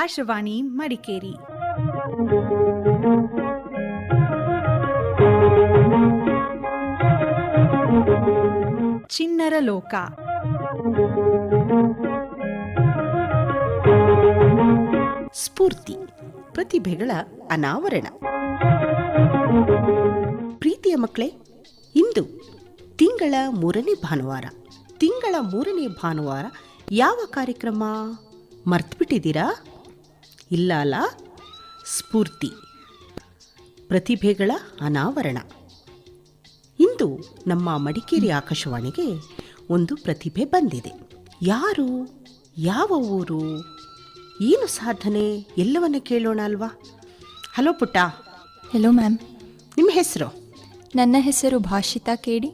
ಆಕಾಶವಾಣಿ ಮಡಿಕೇರಿ. ಚಿನ್ನರ ಲೋಕ ಸ್ಫೂರ್ತಿ, ಪ್ರತಿಭೆಗಳ ಅನಾವರಣ. ಪ್ರೀತಿಯ ಮಕ್ಕಳೇ, ಇಂದು ತಿಂಗಳ ಮೂರನೇ ಭಾನುವಾರ. ತಿಂಗಳ ಮೂರನೇ ಭಾನುವಾರ ಯಾವ ಕಾರ್ಯಕ್ರಮ ಮರ್ತ್ಬಿಟ್ಟಿದ್ದೀರಾ? ಇಲ್ಲ ಅಲ್ಲ? ಸ್ಫೂರ್ತಿ ಪ್ರತಿಭೆಗಳ ಅನಾವರಣ. ಇಂದು ನಮ್ಮ ಮಡಿಕೇರಿ ಆಕಾಶವಾಣಿಗೆ ಒಂದು ಪ್ರತಿಭೆ ಬಂದಿದೆ. ಯಾರು ಯಾವ ಊರು ಏನು ಸಾಧನೆ ಎಲ್ಲವನ್ನ ಕೇಳೋಣ ಅಲ್ವಾ? ಹಲೋ ಪುಟ್ಟ. ಹೆಲೋ ಮ್ಯಾಮ್ ನಿಮ್ಮ ಹೆಸರು? ನನ್ನ ಹೆಸರು ಭಾಷಿತಾ ಕೇಡಿ.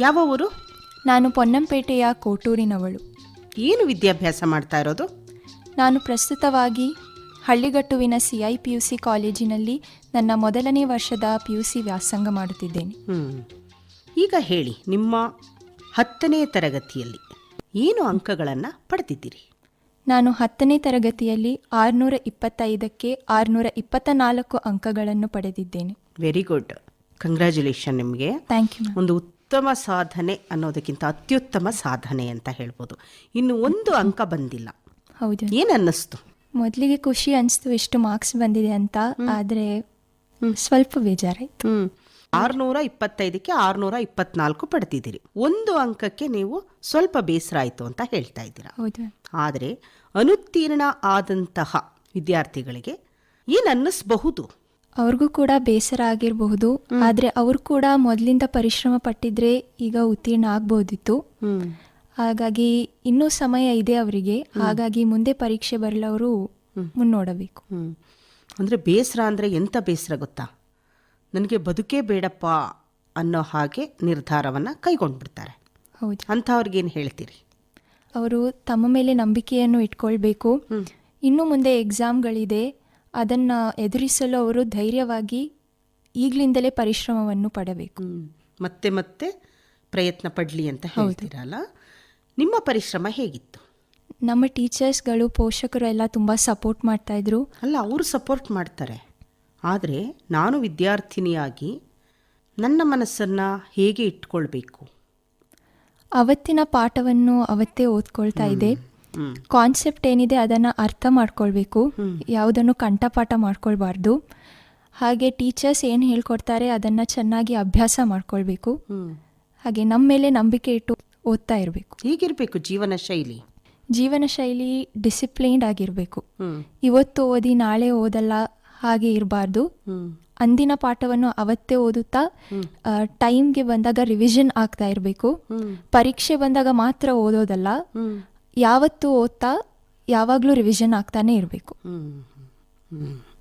ಯಾವ ಊರು? ನಾನು ಪೊನ್ನಂಪೇಟೆಯ ಕೋಟೂರಿನವಳು. ಏನು ವಿದ್ಯಾಭ್ಯಾಸ ಮಾಡ್ತಾ ಇರೋದು? ನಾನು ಪ್ರಸ್ತುತವಾಗಿ ಹಳ್ಳಿಗಟ್ಟುವಿನ ಸಿಐ ಪಿ ಯು ಸಿ ಕಾಲೇಜಿನಲ್ಲಿ ನನ್ನ ಮೊದಲನೇ ವರ್ಷದ ಪಿ ಯು ಸಿ ವ್ಯಾಸಂಗ ಮಾಡುತ್ತಿದ್ದೇನೆ. ಈಗ ಹೇಳಿ ನಿಮ್ಮ ಹತ್ತನೇ ತರಗತಿಯಲ್ಲಿ ಏನು ಅಂಕಗಳನ್ನು ಪಡೆದಿದ್ದೀರಿ ನಾನು ಹತ್ತನೇ ತರಗತಿಯಲ್ಲಿ ಆರುನೂರ ಇಪ್ಪತ್ತೈದಕ್ಕೆ ಆರುನೂರ ಇಪ್ಪತ್ತ ನಾಲ್ಕು ಅಂಕಗಳನ್ನು ಪಡೆದಿದ್ದೇನೆ. ವೆರಿ ಗುಡ್ ಕಂಗ್ರ್ಯಾಚುಲೇಷನ್ ನಿಮಗೆ. ಥ್ಯಾಂಕ್ ಯು ಒಂದು ಉತ್ತಮ ಸಾಧನೆ ಅನ್ನೋದಕ್ಕಿಂತ ಅತ್ಯುತ್ತಮ ಸಾಧನೆ ಅಂತ ಹೇಳ್ಬೋದು. ಇನ್ನು ಒಂದು ಅಂಕ ಬಂದಿಲ್ಲ. ಹೌದು. ಏನು ಅನ್ನಿಸ್ತು ಮೊದಲಿಗೆ ಖುಷಿ ಅನಿಸ್ತು ಇಷ್ಟು ಮಾರ್ಕ್ಸ್ ಬಂದಿದೆ ಅಂತ ಆದರೆ ಸ್ವಲ್ಪ ಬೇಜಾರಾಯಿತು. ಹ್ಞೂ ಆರ್ನೂರ ಇಪ್ಪತ್ತೈದಕ್ಕೆ ಆರುನೂರ ಇಪ್ಪತ್ನಾಲ್ಕು ಪಡೆದಿದ್ದೀರಿ ಒಂದು ಅಂಕಕ್ಕೆ ನೀವು ಸ್ವಲ್ಪ ಬೇಸರ ಆಯಿತು ಅಂತ ಹೇಳ್ತಾ ಇದ್ದೀರಾ. ಹೌದು. ಆದರೆ ಅನುತ್ತೀರ್ಣ ಆದಂತಹ ವಿದ್ಯಾರ್ಥಿಗಳಿಗೆ ಏನು ಅನ್ನಿಸ್ಬಹುದು? ಅವ್ರಿಗೂ ಕೂಡ ಬೇಸರ ಆಗಿರಬಹುದು. ಆದರೆ ಅವ್ರು ಕೂಡ ಮೊದಲಿಂದ ಪರಿಶ್ರಮ ಪಟ್ಟಿದ್ರೆ ಈಗ ಉತ್ತೀರ್ಣ ಆಗ್ಬೋದಿತ್ತು. ಹಾಗಾಗಿ ಇನ್ನೂ ಸಮಯ ಇದೆ ಅವರಿಗೆ. ಹಾಗಾಗಿ ಮುಂದೆ ಪರೀಕ್ಷೆ ಬರಲವರು ಮುನ್ನೋಡಬೇಕು. ಅಂದರೆ ಬೇಸರ ಅಂದರೆ ಎಂಥ ಬೇಸರ ಗೊತ್ತಾ? ನನಗೆ ಬದುಕೇ ಬೇಡಪ್ಪ ಅನ್ನೋ ಹಾಗೆ ನಿರ್ಧಾರವನ್ನು ಕೈಗೊಂಡ್ಬಿಡ್ತಾರೆ. ಹೌದು. ಅಂಥವ್ರಿಗೇನು ಹೇಳ್ತೀರಿ? ಅವರು ತಮ್ಮ ಮೇಲೆ ನಂಬಿಕೆಯನ್ನು ಇಟ್ಕೊಳ್ಬೇಕು. ಇನ್ನು ಮುಂದೆ ಎಕ್ಸಾಮ್ಗಳಿದೆ. ಅದನ್ನು ಎದುರಿಸಲು ಅವರು ಧೈರ್ಯವಾಗಿ ಈಗಲಿಂದಲೇ ಪರಿಶ್ರಮವನ್ನು ಪಡಬೇಕು. ಮತ್ತೆ ಮತ್ತೆ ಪ್ರಯತ್ನ ಪಡಲಿ ಅಂತ ಹೇಳ್ತೀರಲ್ಲ? ನಿಮ್ಮ ಪರಿಶ್ರಮ ಹೇಗಿತ್ತು? ನಮ್ಮ ಟೀಚರ್ಸ್ಗಳು ಪೋಷಕರು ಎಲ್ಲ ತುಂಬ ಸಪೋರ್ಟ್ ಮಾಡ್ತಾಯಿದ್ರು ಅಲ್ಲ ಅವರು ಸಪೋರ್ಟ್ ಮಾಡ್ತಾರೆ. ಆದರೆ ನಾನು ವಿದ್ಯಾರ್ಥಿನಿಯಾಗಿ ನನ್ನ ಮನಸ್ಸನ್ನು ಹೇಗೆ ಇಟ್ಕೊಳ್ಬೇಕು? ಅವತ್ತಿನ ಪಾಠವನ್ನು ಅವತ್ತೇ ಓದ್ಕೊಳ್ತಾ ಇದೆ ಕಾನ್ಸೆಪ್ಟ್ ಏನಿದೆ ಅದನ್ನು ಅರ್ಥ ಮಾಡ್ಕೊಳ್ಬೇಕು. ಯಾವುದನ್ನು ಕಂಠಪಾಠ ಮಾಡ್ಕೊಳ್ಬಾರ್ದು. ಹಾಗೆ ಟೀಚರ್ಸ್ ಏನು ಹೇಳ್ಕೊಡ್ತಾರೆ ಅದನ್ನು ಚೆನ್ನಾಗಿ ಅಭ್ಯಾಸ ಮಾಡ್ಕೊಳ್ಬೇಕು. ಹಾಗೆ ನಮ್ಮ ಮೇಲೆ ನಂಬಿಕೆ ಇಟ್ಟು ಓದ್ತಾ ಇರಬೇಕು. ಹೀಗಿರಬೇಕು ಜೀವನ ಶೈಲಿ? ಜೀವನ ಶೈಲಿ ಡಿಸಿಪ್ಲೈನ್ಡ್ ಆಗಿರಬೇಕು. ಇವತ್ತು ಓದಿ ನಾಳೆ ಓದಲ್ಲ ಹಾಗೆ ಇರಬಾರ್ದು. ಅಂದಿನ ಪಾಠವನ್ನು ಅವತ್ತೇ ಓದುತ್ತಾ ಟೈಮ್ಗೆ ಬಂದಾಗ ರಿವಿಷನ್ ಆಗ್ತಾ ಇರಬೇಕು. ಪರೀಕ್ಷೆ ಬಂದಾಗ ಮಾತ್ರ ಓದೋದಲ್ಲ. ಯಾವತ್ತು ಓದ್ತಾ ಯಾವಾಗಲೂ ರಿವಿಷನ್ ಆಗ್ತಾನೆ ಇರಬೇಕು.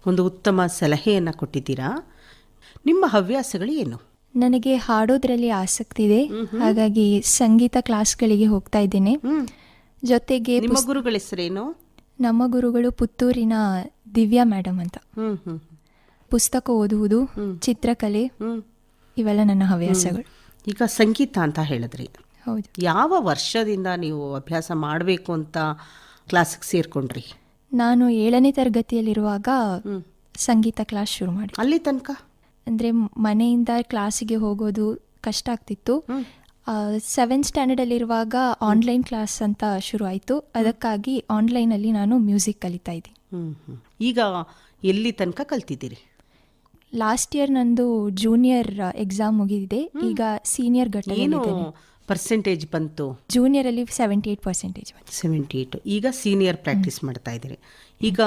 ಒಂದು ಉತ್ತಮ ಸಲಹೆಯನ್ನು ಕೊಟ್ಟಿದ್ದೀರಾ? ನಿಮ್ಮ ಹವ್ಯಾಸಗಳು ಏನು? ನನಗೆ ಹಾಡೋದ್ರಲ್ಲಿ ಆಸಕ್ತಿ ಇದೆ. ಹಾಗಾಗಿ ಸಂಗೀತ ಕ್ಲಾಸ್ಗಳಿಗೆ ಹೋಗ್ತಾ ಇದ್ದೇನೆ. ಜೊತೆಗೆ ನಿಮ್ಮ ಗುರುಗಳ ಹೆಸರೇನು? ನಮ್ಮ ಗುರುಗಳು ಪುತ್ತೂರಿನ ದಿವ್ಯಾ ಮೇಡಮ್ ಅಂತ. ಪುಸ್ತಕ ಓದುವುದು ಚಿತ್ರಕಲೆ ಇವೆಲ್ಲ ನನ್ನ ಹವ್ಯಾಸಗಳು. ಈಗ ಸಂಗೀತ ಅಂತ ಹೇಳಿದ್ರಿ. ಹೌದು. ಯಾವ ವರ್ಷದಿಂದ ನೀವು ಅಭ್ಯಾಸ ಮಾಡಬೇಕು ಅಂತ ಕ್ಲಾಸಿಗೆ ಸೇರ್ಕೊಂಡ್ರಿ? ನಾನು ಏಳನೇ ತರಗತಿಯಲ್ಲಿರುವಾಗ ಸಂಗೀತ ಕ್ಲಾಸ್ ಶುರು ಮಾಡಿ ಅಲ್ಲಿ ತನಕ? ಅಂದರೆ ಮನೆಯಿಂದ ಕ್ಲಾಸಿಗೆ ಹೋಗೋದು ಕಷ್ಟ ಆಗ್ತಿತ್ತು. ಸೆವೆಂತ್ ಸ್ಟ್ಯಾಂಡರ್ಡಲ್ಲಿರುವಾಗ ಆನ್ಲೈನ್ ಕ್ಲಾಸ್ ಅಂತ ಶುರು ಆಯಿತು. ಅದಕ್ಕಾಗಿ ಆನ್ಲೈನಲ್ಲಿ ನಾನು ಮ್ಯೂಸಿಕ್ ಕಲಿತಾ ಇದ್ದೀನಿ. ಈಗ ಎಲ್ಲಿ ತನಕ ಕಲ್ತಿದ್ದೀರಿ? ಲಾಸ್ಟ್ ಇಯರ್ ನಂದು ಜೂನಿಯರ್ ಎಕ್ಸಾಮ್ ಮುಗಿದಿದೆ. ಈಗ ಸೀನಿಯರ್ ಏನು ಘಟ್ಟದಲ್ಲಿದ್ದೇನೆ ಪರ್ಸೆಂಟೇಜ್ ಬಂತು? ಜೂನಿಯರಲ್ಲಿ seventy eight percentage seventy eight ಈಗ ಸೀನಿಯರ್ ಪ್ರಾಕ್ಟೀಸ್ ಮಾಡ್ತಾ ಇದ್ದೀರಿ. ಈಗ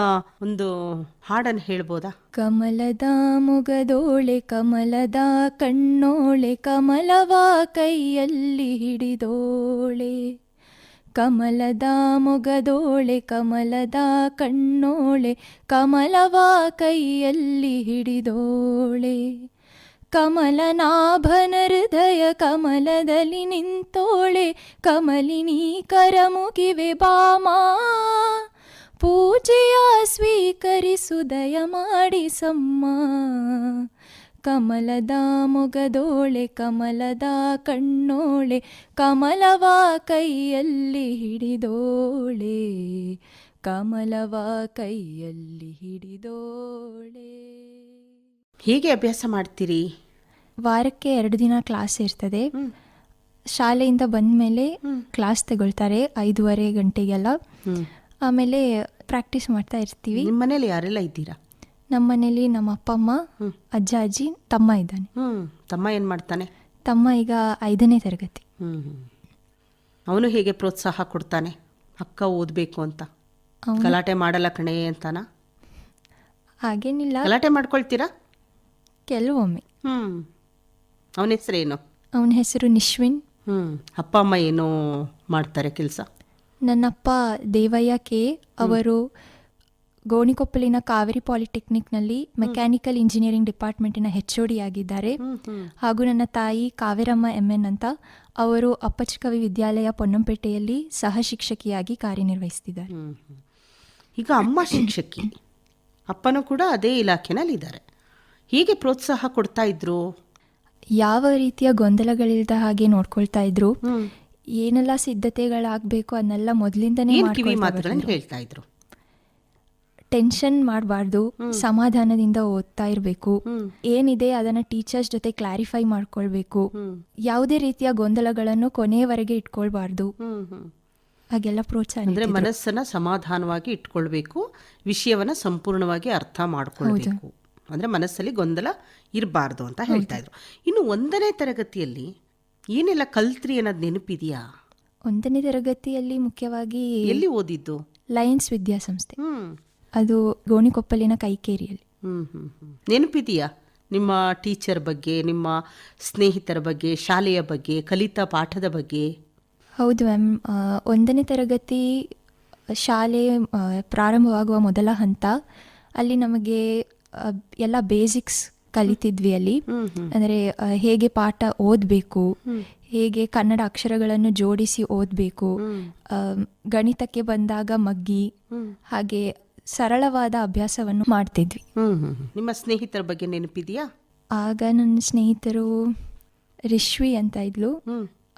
ಒಂದು ಹಾಡನ್ನು ಹೇಳ್ಬೋದಾ? ಕಮಲದ ಮುಗದೋಳೆ ಕಮಲದ ಕಣ್ಣೋಳೆ ಕಮಲವ ಕೈಯಲ್ಲಿ ಹಿಡಿದೋಳೆ. ಕಮಲದ ಮುಗದೋಳೆ ಕಮಲದ ಕಣ್ಣೋಳೆ ಕಮಲವ ಕೈಯಲ್ಲಿ ಹಿಡಿದೋಳೆ. ಕಮಲನಾಭನ ಹೃದಯ ಕಮಲದಲ್ಲಿ ನಿಂತೋಳೆ. ಕಮಲಿನಿ ಕರ ಮುಗಿವೆ ಬಾಮಾ. ಪೂಜೆಯ ಸ್ವೀಕರಿಸುದಯ ಮಾಡಿಸಮ್ಮ. ಕಮಲದ ಮೊಗದೋಳೆ ಕಮಲದ ಕಣ್ಣೋಳೆ ಕಮಲವ ಕೈಯಲ್ಲಿ ಹಿಡಿದೋಳೆ. ಕಮಲವ ಕೈಯಲ್ಲಿ ಹಿಡಿದೋಳೆ. ಹೀಗೆ ಅಭ್ಯಾಸ ಮಾಡ್ತೀರಿ? ವಾರಕ್ಕೆ ಎರಡು ದಿನ ಕ್ಲಾಸ್ ಇರ್ತದೆ. ಶಾಲೆಯಿಂದ ಬಂದ ಮೇಲೆ ಕ್ಲಾಸ್ ತಗೊಳ್ತಾರೆ ಐದೂವರೆ ಗಂಟೆಗೆಲ್ಲ. ಆಮೇಲೆ ಪ್ರಾಕ್ಟೀಸ್ ಮಾಡ್ತಾ ಇರ್ತೀವಿ. ನಿಮ್ಮ ಮನೇಲಿ ಯಾರೆಲ್ಲ ಇದ್ದೀರಾ? ನಮ್ಮ ಮನೇಲಿ ನಮ್ಮ ಅಪ್ಪ ಅಮ್ಮ ಅಜ್ಜ ಅಜ್ಜಿ ತಮ್ಮ ಇದ್ದಾನೆ. ಹ್ಮ್. ತಮ್ಮ ಏನು ಮಾಡ್ತಾನೆ? ತಮ್ಮ ಈಗ ಐದನೇ ತರಗತಿ. ಹ್ಮ್. ಅವನು ಹೇಗೆ ಪ್ರೋತ್ಸಾಹ ಕೊಡ್ತಾನೆ? ಅಕ್ಕ ಓದಬೇಕು ಅಂತ. ಅವ್ನು ಗಲಾಟೆ ಮಾಡಲ್ಲ ಕಣೆ ಅಂತಾನ? ಹಾಗೇನಿಲ್ಲ. ಗಲಾಟೆ ಮಾಡ್ಕೊಳ್ತೀರಾ? ಕೆಲವೊಮ್ಮೆ. ಹ್ಮ್. ಅವನ ಏನು ಅವನ ಹೆಸರು ನಿಶ್ವಿನ್. ಹ್ಮ್. ಅಪ್ಪ ಅಮ್ಮ ಏನು ಮಾಡ್ತಾರೆ ಕೆಲಸ. ನನ್ನಪ್ಪ ದೇವಯ್ಯ ಕೆ ಅವರು ಗೋಣಿಕೊಪ್ಪಲಿನ ಕಾವೇರಿ ಪಾಲಿಟೆಕ್ನಿಕ್ನಲ್ಲಿ ಮೆಕ್ಯಾನಿಕಲ್ ಇಂಜಿನಿಯರಿಂಗ್ ಡಿಪಾರ್ಟ್ಮೆಂಟಿನ ಹೆಚ್ ಡಿ ಆಗಿದ್ದಾರೆ ಹಾಗೂ ನನ್ನ ತಾಯಿ ಕಾವೇರಮ್ಮ ಎಂ ಎನ್ ಅಂತ ಅವರು ಅಪ್ಪಚ್ಚಕವಿ ವಿದ್ಯಾಲಯ ಪೊನ್ನಂಪೇಟೆಯಲ್ಲಿ ಸಹ ಶಿಕ್ಷಕಿಯಾಗಿ ಕಾರ್ಯನಿರ್ವಹಿಸ್ತಿದ್ದಾರೆ. ಈಗ ಅಮ್ಮ ಶಿಕ್ಷಕಿ ಅಪ್ಪನೂ ಕೂಡ ಅದೇ ಇಲಾಖೆನಲ್ಲಿ ಇದ್ದಾರೆ ಹೀಗೆ ಪ್ರೋತ್ಸಾಹ ಕೊಡ್ತಾ ಇದ್ರು? ಯಾವ ರೀತಿಯ ಗೊಂದಲಗಳಿಲ್ಲದ ಹಾಗೆ ನೋಡ್ಕೊಳ್ತಾ ಇದ್ರು? ಏನೆಲ್ಲ ಸಿದ್ಧತೆಗಳಾಗಬೇಕು ಅದನ್ನೆಲ್ಲ ಮೊದಲಿಂದನೇ ಏನ್ ಕಿವಿ ಮಾತುಗಳನ್ನು ಹೇಳ್ತಾ ಇದ್ರು? ಟೆನ್ಷನ್ ಮಾಡಬಾರ್ದು ಸಮಾಧಾನದಿಂದ ಓದ್ತಾ ಇರಬೇಕು. ಏನಿದೆ ಅದನ್ನ ಟೀಚರ್ಸ್ ಜೊತೆ ಕ್ಲಾರಿಫೈ ಮಾಡ್ಕೊಳ್ಬೇಕು. ಯಾವುದೇ ರೀತಿಯ ಗೊಂದಲಗಳನ್ನು ಕೊನೆಯವರೆಗೆ ಇಟ್ಕೊಳ್ಬಾರ್ದು. ಹಾಗೆಲ್ಲ ಪ್ರೋತ್ಸಾಹ ಅಂದ್ರೆ. ಮನಸ್ಸನ್ನ ಸಮಾಧಾನವಾಗಿ ಇಟ್ಕೊಳ್ಬೇಕು ವಿಷಯವನ್ನ ಸಂಪೂರ್ಣವಾಗಿ ಅರ್ಥ ಮಾಡ್ಕೊಳ್ಬೇಕು. ಅಂದ್ರೆ ಮನಸ್ಸಲ್ಲಿ ಗೊಂದಲ ಇರಬಾರ್ದು ಅಂತ ಹೇಳ್ತಾ ಇದ್ರು. ಇನ್ನು ಒಂದನೇ ತರಗತಿಯಲ್ಲಿ ಏನೆಲ್ಲ ಕಲ್ತ್ರಿ ಅನ್ನೋದು ನೆನಪಿದೆಯಾ? ಒಂದನೇ ತರಗತಿಯಲ್ಲಿ ಮುಖ್ಯವಾಗಿ ಎಲ್ಲಿ ಓದಿದ್ದು? ಲಯನ್ಸ್ ವಿದ್ಯಾಸಂಸ್ಥೆ. ಹ್ಮ್. ಅದು ಗೋಣಿಕೊಪ್ಪಲಿನ ಕೈಕೇರಿಯಲ್ಲಿ. ಹ್ಮ್ ಹ್ಮ್ ಹ್ಮ್. ನೆನಪಿದೆಯಾ? ನಿಮ್ಮ ಟೀಚರ್ ಬಗ್ಗೆ ನಿಮ್ಮ ಸ್ನೇಹಿತರ ಬಗ್ಗೆ ಶಾಲೆಯ ಬಗ್ಗೆ ಕಲಿತ ಪಾಠದ ಬಗ್ಗೆ? ಹೌದು ಮ್ಯಾಮ್. ಒಂದನೇ ತರಗತಿ ಶಾಲೆ ಆ, ಪ್ರಾರಂಭವಾಗುವ ಮೊದಲ ಹಂತ ಅಲ್ಲಿ ನಮಗೆ ಆ, ಎಲ್ಲ ಬೇಸಿಕ್ಸ್ ಕಲಿತಿದ್ವಿ ಅಲ್ಲಿ. ಅಂದರೆ ಹೇಗೆ ಪಾಠ ಓದಬೇಕು ಹೇಗೆ ಕನ್ನಡ ಅಕ್ಷರಗಳನ್ನು ಜೋಡಿಸಿ ಓದಬೇಕು ಗಣಿತಕ್ಕೆ ಬಂದಾಗ ಮಗ್ಗಿ ಹಾಗೆ ಸರಳವಾದ ಅಭ್ಯಾಸವನ್ನು ಮಾಡ್ತಿದ್ವಿ. ನಿಮ್ಮ ಸ್ನೇಹಿತರ ಬಗ್ಗೆ ನೆನಪಿದೆಯಾ? ಆಗ ನನ್ನ ಸ್ನೇಹಿತರು ರಿಶ್ವಿ ಅಂತ ಇದ್ಲು.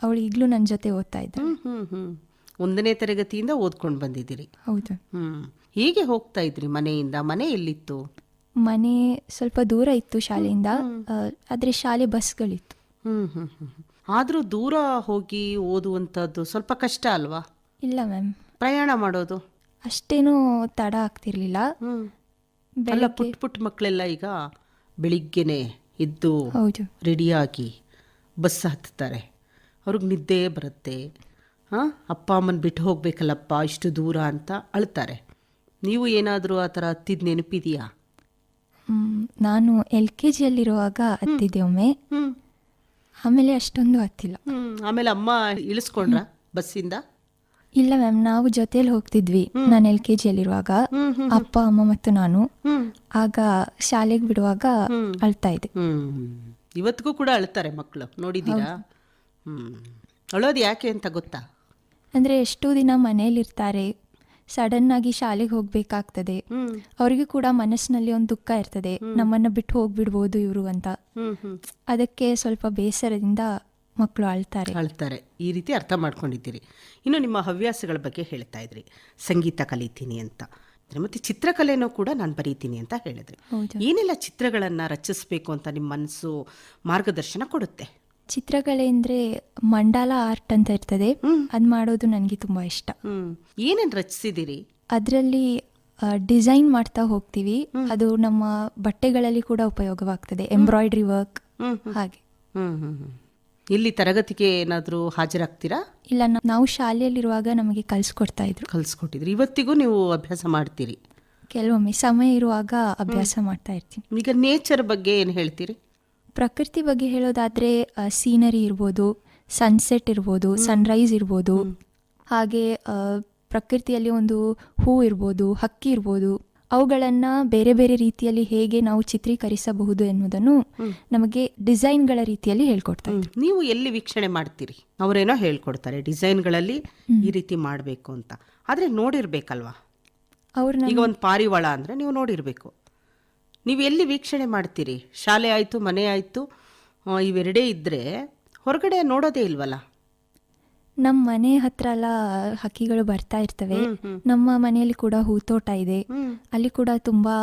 ಅವಳು ಈಗಲೂ ನನ್ನ ಜೊತೆ ಓದ್ತಾ ಇದ್ದಾಳೆ ಹ್ಮ್ ಒಂದನೇ ತರಗತಿಯಿಂದ ಓದ್ಕೊಂಡು ಬಂದಿದ್ದೀರಿ. ಹೌದು. ಹೀಗೆ ಹೋಗ್ತಾ ಇದ್ರಿ ಮನೆಯಿಂದ. ಮನೆ ಎಲ್ಲಿತ್ತು? ಮನೆ ಸ್ವಲ್ಪ ದೂರ ಇತ್ತು ಶಾಲೆಯಿಂದ. ಆದರೆ ಶಾಲೆ ಬಸ್ಗಳಿತ್ತು. ಹ್ಮ್ ಹ್ಮ್ ಹ್ಮ್ ಹ್ಮ್. ಆದ್ರೂ ದೂರ ಹೋಗಿ ಓದುವಂಥದ್ದು ಸ್ವಲ್ಪ ಕಷ್ಟ ಅಲ್ವಾ? ಇಲ್ಲ ಮ್ಯಾಮ್. ಪ್ರಯಾಣ ಮಾಡೋದು? ಅಷ್ಟೇನೂ ತಡ ಆಗ್ತಿರ್ಲಿಲ್ಲ. ಹ್ಮ್. ಅಲ್ಲ ಪುಟ್ ಪುಟ್ಟ ಮಕ್ಕಳೆಲ್ಲ ಈಗ ಬೆಳಿಗ್ಗೆನೆ ಎದ್ದು ಹೌದು. ರೆಡಿಯಾಗಿ ಬಸ್ ಹತ್ತಾರೆ ಅವ್ರಿಗೆ ನಿದ್ದೆ ಬರುತ್ತೆ. ಹಾಂ ಅಪ್ಪ ಅಮ್ಮನ ಬಿಟ್ಟು ಹೋಗ್ಬೇಕಲ್ಲಪ್ಪ ಇಷ್ಟು ದೂರ ಅಂತ ಅಳ್ತಾರೆ. ನೀವು ಏನಾದರೂ ಆ ಥರ ಹತ್ತಿದ ನೆನಪಿದೆಯಾ? ನಾನು ಎಲ್ ಕೆ ಜಿಯಲ್ಲಿರುವಾಗ ಹತ್ತಿದ್ದೆ ಒಮ್ಮೆ. ಆಮೇಲೆ ಅಷ್ಟೊಂದು ಹತ್ತಿಲ್ಲ. ಆಮೇಲೆ ಅಮ್ಮ ಇಳಿಸ್ಕೊಂಡ್ರ ಬಸ್ಸಿಂದ? ಇಲ್ಲ ಮ್ಯಾಮ್ ನಾವು ಜೊತೆಯಲ್ಲಿ ಹೋಗ್ತಿದ್ವಿ ನಾನು ಎಲ್ ಕೆ ಜಿಯಲ್ಲಿರುವಾಗ ಅಪ್ಪ ಅಮ್ಮ ಮತ್ತು ನಾನು. ಆಗ ಶಾಲೆಗೆ ಬಿಡುವಾಗ ಅಳ್ತಾ ಇದ್ದೆ. ಇವತ್ತಿಗೂ ಕೂಡ ಅಳ್ತಾರೆ ಮಕ್ಕಳು ನೋಡಿದ್ದೀರಾ? ಹ್ಞೂ ಅಳೋದು ಯಾಕೆ ಅಂತ ಗೊತ್ತಾ? ಅಂದರೆ ಎಷ್ಟು ದಿನ ಮನೇಲಿರ್ತಾರೆ ಸಡನ್ ಆಗಿ ಶಾಲೆಗೆ ಹೋಗ್ಬೇಕಾಗ್ತದೆ. ಅವರಿಗೆ ಕೂಡ ಮನಸ್ಸಿನಲ್ಲಿ ಒಂದು ದುಃಖ ಇರ್ತದೆ. ನಮ್ಮನ್ನ ಬಿಟ್ಟು ಹೋಗ್ಬಿಡ್ಬೋದು ಇವರು ಅಂತ. ಅದಕ್ಕೆ ಸ್ವಲ್ಪ ಬೇಸರದಿಂದ ಮಕ್ಕಳು ಅಳ್ತಾರೆ ಅಳ್ತಾರೆ ಈ ರೀತಿ ಅರ್ಥ ಮಾಡ್ಕೊಂಡಿದ್ದೀರಿ. ಇನ್ನು ನಿಮ್ಮ ಹವ್ಯಾಸಗಳ ಬಗ್ಗೆ ಹೇಳ್ತಾ ಇದ್ರಿ. ಸಂಗೀತ ಕಲಿತೀನಿ ಅಂತ. ಮತ್ತೆ ಚಿತ್ರಕಲೆನೂ ಕೂಡ ನಾನು ಬರೀತೀನಿ ಅಂತ ಹೇಳಿದ್ರಿ. ಏನೆಲ್ಲ ಚಿತ್ರಗಳನ್ನು ರಚಿಸಬೇಕು ಅಂತ ನಿಮ್ಮ ಮನಸ್ಸು ಮಾರ್ಗದರ್ಶನ ಕೊಡುತ್ತೆ? ಚಿತ್ರಕಲೆ ಮಂಡಾಲ ಮಂಡಲ ಆರ್ಟ್ ಅಂತ ಇರ್ತದೆ. ಅದು ಮಾಡೋದು ನನಗೆ ತುಂಬಾ ಇಷ್ಟ. ಏನೇನು ರಚಿಸಿದಿರಿ? ಅದರಲ್ಲಿ ಡಿಸೈನ್ ಮಾಡ್ತಾ ಹೋಗ್ತೀವಿ. ಅದು ನಮ್ಮ ಬಟ್ಟೆಗಳಲ್ಲಿ ಕೂಡ ಉಪಯೋಗವಾಗ್ತದೆ. ಎಂಬ್ರಾಯ್ಡ್ರಿ ವರ್ಕ್ ಹಾಗೆ. ಇಲ್ಲಿ ತರಗತಿಗೆ ಏನಾದರೂ ಹಾಜರಾಗ್ತೀರಾ? ಇಲ್ಲ ನಾವು ಶಾಲೆಯಲ್ಲಿರುವಾಗ ನಮಗೆ ಕಲ್ಸ್ಕೊಡ್ತಾ ಇದ್ರು. ಕಲಿಸ್ಕೊಟ್ಟಿದ್ರಿ. ಇವತ್ತಿಗೂ ನೀವು ಅಭ್ಯಾಸ ಮಾಡ್ತೀರಿ? ಕೆಲವೊಮ್ಮೆ ಸಮಯ ಇರುವಾಗ ಅಭ್ಯಾಸ ಮಾಡ್ತಾ ಇರ್ತೀನಿ. ಈಗ ನೇಚರ್ ಬಗ್ಗೆ ಏನು ಹೇಳ್ತೀರಿ? ಪ್ರಕೃತಿ ಬಗ್ಗೆ ಹೇಳೋದಾದ್ರೆ ಸೀನರಿ ಇರ್ಬೋದು ಸನ್ಸೆಟ್ ಇರ್ಬೋದು ಸನ್ರೈಸ್ ಇರ್ಬೋದು. ಹಾಗೆ ಪ್ರಕೃತಿಯಲ್ಲಿ ಒಂದು ಹೂ ಇರ್ಬೋದು ಹಕ್ಕಿ ಇರ್ಬೋದು. ಅವುಗಳನ್ನು ಬೇರೆ ಬೇರೆ ರೀತಿಯಲ್ಲಿ ಹೇಗೆ ನಾವು ಚಿತ್ರೀಕರಿಸಬಹುದು ಎನ್ನುವುದನ್ನು ನಮಗೆ ಡಿಸೈನ್ಗಳ ರೀತಿಯಲ್ಲಿ ಹೇಳ್ಕೊಡ್ತಾರೆ ನೀವು ಎಲ್ಲಿ ವೀಕ್ಷಣೆ ಮಾಡ್ತೀರಿ? ಅವರೇನೋ ಹೇಳ್ಕೊಡ್ತಾರೆ ಡಿಸೈನ್ಗಳಲ್ಲಿ ಈ ರೀತಿ ಮಾಡಬೇಕು ಅಂತ. ಆದರೆ ನೋಡಿರ್ಬೇಕಲ್ವಾ? ಅವ್ರನ್ನ ಈಗ ಒಂದು ಪಾರಿವಾಳ ಅಂದರೆ ನೀವು ನೋಡಿರಬೇಕು. ನೀವು ಎಲ್ಲಿ ವೀಕ್ಷಣೆ ಮಾಡ್ತೀರಿ? ಶಾಲೆ ಆಯಿತು ಮನೆ ಆಯಿತು ಇವೆರಡೇ ಇದ್ದರೆ ಹೊರಗಡೆ ನೋಡೋದೇ ಇಲ್ವಲ್ಲ? ನಮ್ಮ ಮನೆ ಹತ್ರ ಎಲ್ಲ ಹಕ್ಕಿಗಳು ಬರ್ತಾ ಇರ್ತವೆ. ನಮ್ಮ ಮನೆಯಲ್ಲಿ ಕೂಡ ಹೂತೋಟ ಇದೆ. ಅಲ್ಲಿ ಕೂಡ ತುಂಬಾ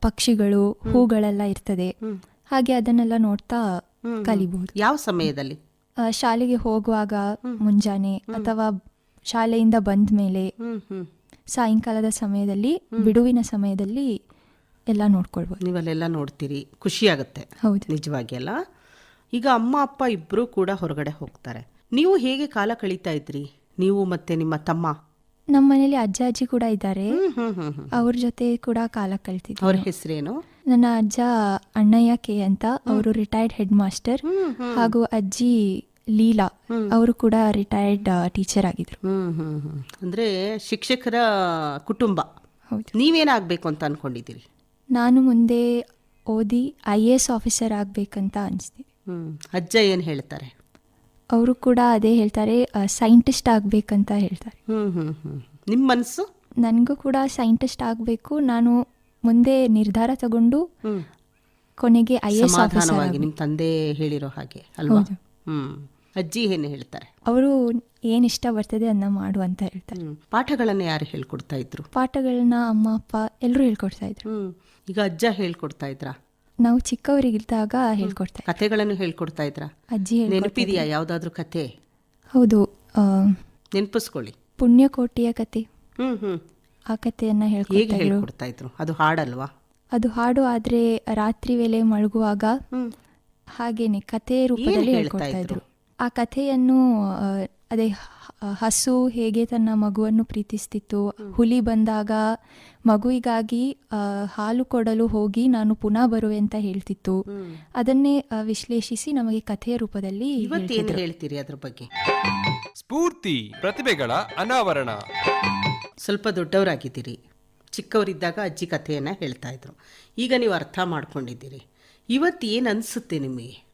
ಪಕ್ಷಿಗಳು ಹೂಗಳೆಲ್ಲ ಇರ್ತದೆ. ಹಾಗೆ ಅದನ್ನೆಲ್ಲ ನೋಡ್ತಾ. ಕಲಿಬಹುದು ಯಾವ ಸಮಯದಲ್ಲಿ? ಶಾಲೆಗೆ ಹೋಗುವಾಗ ಮುಂಜಾನೆ ಅಥವಾ ಶಾಲೆಯಿಂದ ಬಂದ ಮೇಲೆ ಸಾಯಂಕಾಲದ ಸಮಯದಲ್ಲಿ ಬಿಡುವಿನ ಸಮಯದಲ್ಲಿ ಎಲ್ಲ ನೋಡ್ಕೊಳ್ಬೋದು. ನೀವಲ್ಲೆಲ್ಲ ನೋಡ್ತೀರಿ. ಖುಷಿ ಆಗುತ್ತೆ ಹೌದು. ನಿಜವಾಗಿ ಅಲ್ಲ ಈಗ ಅಮ್ಮ ಅಪ್ಪ ಇಬ್ಬರು ಕೂಡ ಹೊರಗಡೆ ಹೋಗ್ತಾರೆ. ನೀವು ಹೇಗೆ ಕಾಲ ಕಳೀತಾ ಇದ್ರಿ? ನೀವು ಮತ್ತೆ ನಿಮ್ಮ ತಮ್ಮ? ನಮ್ಮ ಮನೇಲಿ ಅಜ್ಜ ಅಜ್ಜಿ ಕೂಡ ಇದ್ದಾರೆ. ಹ್ಮ್ ಹ್ಮ್ ಹ್ಮ್ ಹ್ಮ್. ಅವ್ರ ಜೊತೆ ಕೂಡ ಕಾಲ ಕಳ್ತಿದ್ದೆ ಅವ್ರ ಹೆಸರೇನು? ನನ್ನ ಅಜ್ಜ ಅಣ್ಣಯ್ಯ ಕೆ ಅಂತ. ಅವರು retired head master hmm hmm. ಹಾಗೂ ಅಜ್ಜಿ ಲೀಲಾ. ಅವರು ಕೂಡ ರಿಟೈರ್ಡ್ ಟೀಚರ್ ಆಗಿದ್ರು. ಹ್ಮ್ ಹ್ಮ್ ಹ್ಮ್. ಅಂದ್ರೆ ಶಿಕ್ಷಕರ ಕುಟುಂಬ. ಹೌದು. ನೀವೇನಾಗಬೇಕು ಅಂತ ಅನ್ಕೊಂಡಿದ್ದೀರಿ? ನಾನು ಮುಂದೆ ಓದಿ ಐ ಎ ಎಸ್ ಆಫೀಸರ್ ಆಗಬೇಕಂತ ಅನಿಸ್ತೀನಿ. ಅಜ್ಜ ಏನು ಹೇಳ್ತಾರೆ? ಅವರು ಕೂಡ ಅದೇ ಹೇಳ್ತಾರೆ ಸೈಂಟಿಸ್ಟ್ ಆಗಬೇಕಂತ ಹೇಳ್ತಾರೆ. ಹ್ಮ್ ಹ್ಮ್ ಹ್ಮ್ ನಿಮ್ಮ ಮನಸ್ಸು ನನಗೂ ಕೂಡ ಸೈಂಟಿಸ್ಟ್ ಆಗಬೇಕು. ನಾನು ಮುಂದೆ ನಿರ್ಧಾರ ತಗೊಂಡು ಹ್ಮ್. ಕೊನೆಗೆ ಐ ಎಸ್ ಆಫೀಸರ್ ಸಮಾಧಾನವಾಗಿ ನಿಮ್ಮ ತಂದೆ ಹೇಳಿರೋ ಹಾಗೆ ಅಲ್ವಾ? ಹೌದು. ಹ್ಮ್. ಅಜ್ಜಿ ಏನು ಹೇಳ್ತಾರೆ? ಅವರು ಏನು ಇಷ್ಟ ಬರ್ತದೆ ಅದನ್ನ ಮಾಡು ಅಂತ ಹೇಳ್ತಾರೆ. ಹ್ಮ್. ಪಾಠಗಳನ್ನು ಯಾರು ಹೇಳ್ಕೊಡ್ತಾ ಇದ್ರು? ಪಾಠಗಳನ್ನ ಅಮ್ಮ ಅಪ್ಪ ಎಲ್ಲರೂ ಹೇಳ್ಕೊಡ್ತಾ ಇದ್ರು. ಹ್ಮ್. ಈಗ ಅಜ್ಜ ಹೇಳ್ಕೊಡ್ತಾ ಇದ್ರಾ? ನಾವು ಚಿಕ್ಕವರಿಗಿದ್ದಾಗ ಹೇಳ್ಕೊಡ್ತಾ. ಕಥೆಗಳನ್ನು ಹೇಳ್ಕೊಡ್ತಾ ಇದ್ರ? ಅಜ್ಜಿ ನೆನಪಿದೆಯಾ ಯಾವ್ದಾದ್ರು ಕತೆ ಹೌದು ಆ, ನೆನಪಿಸ್ಕೊಳ್ಳಿ. ಪುಣ್ಯಕೋಟಿಯ ಕತೆ ಹ್ಮ್ ಹ್ಮ್. ಆ ಕಥೆಯನ್ನ ಹೇಗೆ ಹೇಳ್ಕೊಡ್ತಾ ಇದ್ರು. ಹೇಳ್ಕೊಡ್ತಾ ಇದ್ರು? ಅದು ಹಾಡಲ್ವಾ? ಅದು ಹಾಡು ಆದ್ರೆ ರಾತ್ರಿ ವೇಳೆ ಮಲಗುವಾಗ ಹ್ಮ್. ಹಾಗೇನೆ ಕಥೆ ರೂಪದಲ್ಲಿ ಹೇಳ್ತಾ ಹೇಳ್ಕೊಡ್ತಾ ಇದ್ರು? ಇದ್ರು. ಆ ಕಥೆಯನ್ನು ಆ, ಅದೇ ಹಸು ಹೇಗೆ ತನ್ನ ಮಗುವನ್ನು ಪ್ರೀತಿಸ್ತಿತ್ತು. ಹುಲಿ ಬಂದಾಗ ಮಗುವಿಗಾಗಿ ಹಾಲು ಕೊಡಲು ಹೋಗಿ ನಾನು ಪುನಃ ಬರುವೆ ಅಂತ ಹೇಳ್ತಿತ್ತು. ಅದನ್ನೇ ವಿಶ್ಲೇಷಿಸಿ ನಮಗೆ ಕಥೆಯ ರೂಪದಲ್ಲಿ ಹೇಳ್ತೀರಿ ಅದ್ರ ಬಗ್ಗೆ? ಸ್ಫೂರ್ತಿ ಪ್ರತಿಭೆಗಳ ಅನಾವರಣ. ಸ್ವಲ್ಪ ದೊಡ್ಡವರಾಗಿದ್ದೀರಿ. ಚಿಕ್ಕವರಿದ್ದಾಗ ಅಜ್ಜಿ ಕಥೆಯನ್ನ ಹೇಳ್ತಾ ಇದ್ರು. ಈಗ ನೀವು ಅರ್ಥ ಮಾಡ್ಕೊಂಡಿದ್ದೀರಿ. ಇವತ್ತು ಏನು ಅನಿಸುತ್ತೆ ನಿಮಗೆ?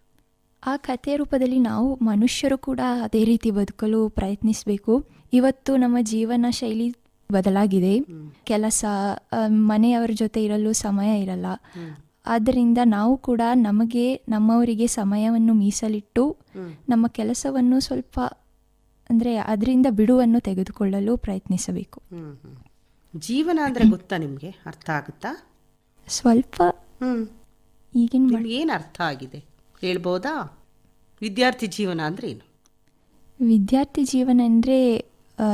ಆ ಕಥೆಯ ರೂಪದಲ್ಲಿ ನಾವು ಮನುಷ್ಯರು ಕೂಡ ಅದೇ ರೀತಿ ಬದುಕಲು ಪ್ರಯತ್ನಿಸಬೇಕು. ಇವತ್ತು ನಮ್ಮ ಜೀವನ ಶೈಲಿ ಬದಲಾಗಿದೆ. ಕೆಲಸ ಮನೆಯವರ ಜೊತೆ ಇರಲು ಸಮಯ ಇರಲ್ಲ. ಆದ್ದರಿಂದ ನಾವು ಕೂಡ ನಮಗೆ ನಮ್ಮವರಿಗೆ ಸಮಯವನ್ನು ಮೀಸಲಿಟ್ಟು ನಮ್ಮ ಕೆಲಸವನ್ನು ಸ್ವಲ್ಪ ಅಂದರೆ ಅದರಿಂದ ಬಿಡುವನ್ನು ತೆಗೆದುಕೊಳ್ಳಲು ಪ್ರಯತ್ನಿಸಬೇಕು. ಜೀವನ ಅಂದರೆ ಗೊತ್ತಾ ನಿಮಗೆ? ಅರ್ಥ ಆಗುತ್ತಾ? ಸ್ವಲ್ಪ ಈಗಿನ ಏನು ಅರ್ಥ ಆಗಿದೆ? ಹೇಳ್ಬೋದಾ? ವಿದ್ಯಾರ್ಥಿ ಜೀವನ ಅಂದ್ರೆ ಏನು? ವಿದ್ಯಾರ್ಥಿ ಜೀವನ ಅಂದರೆ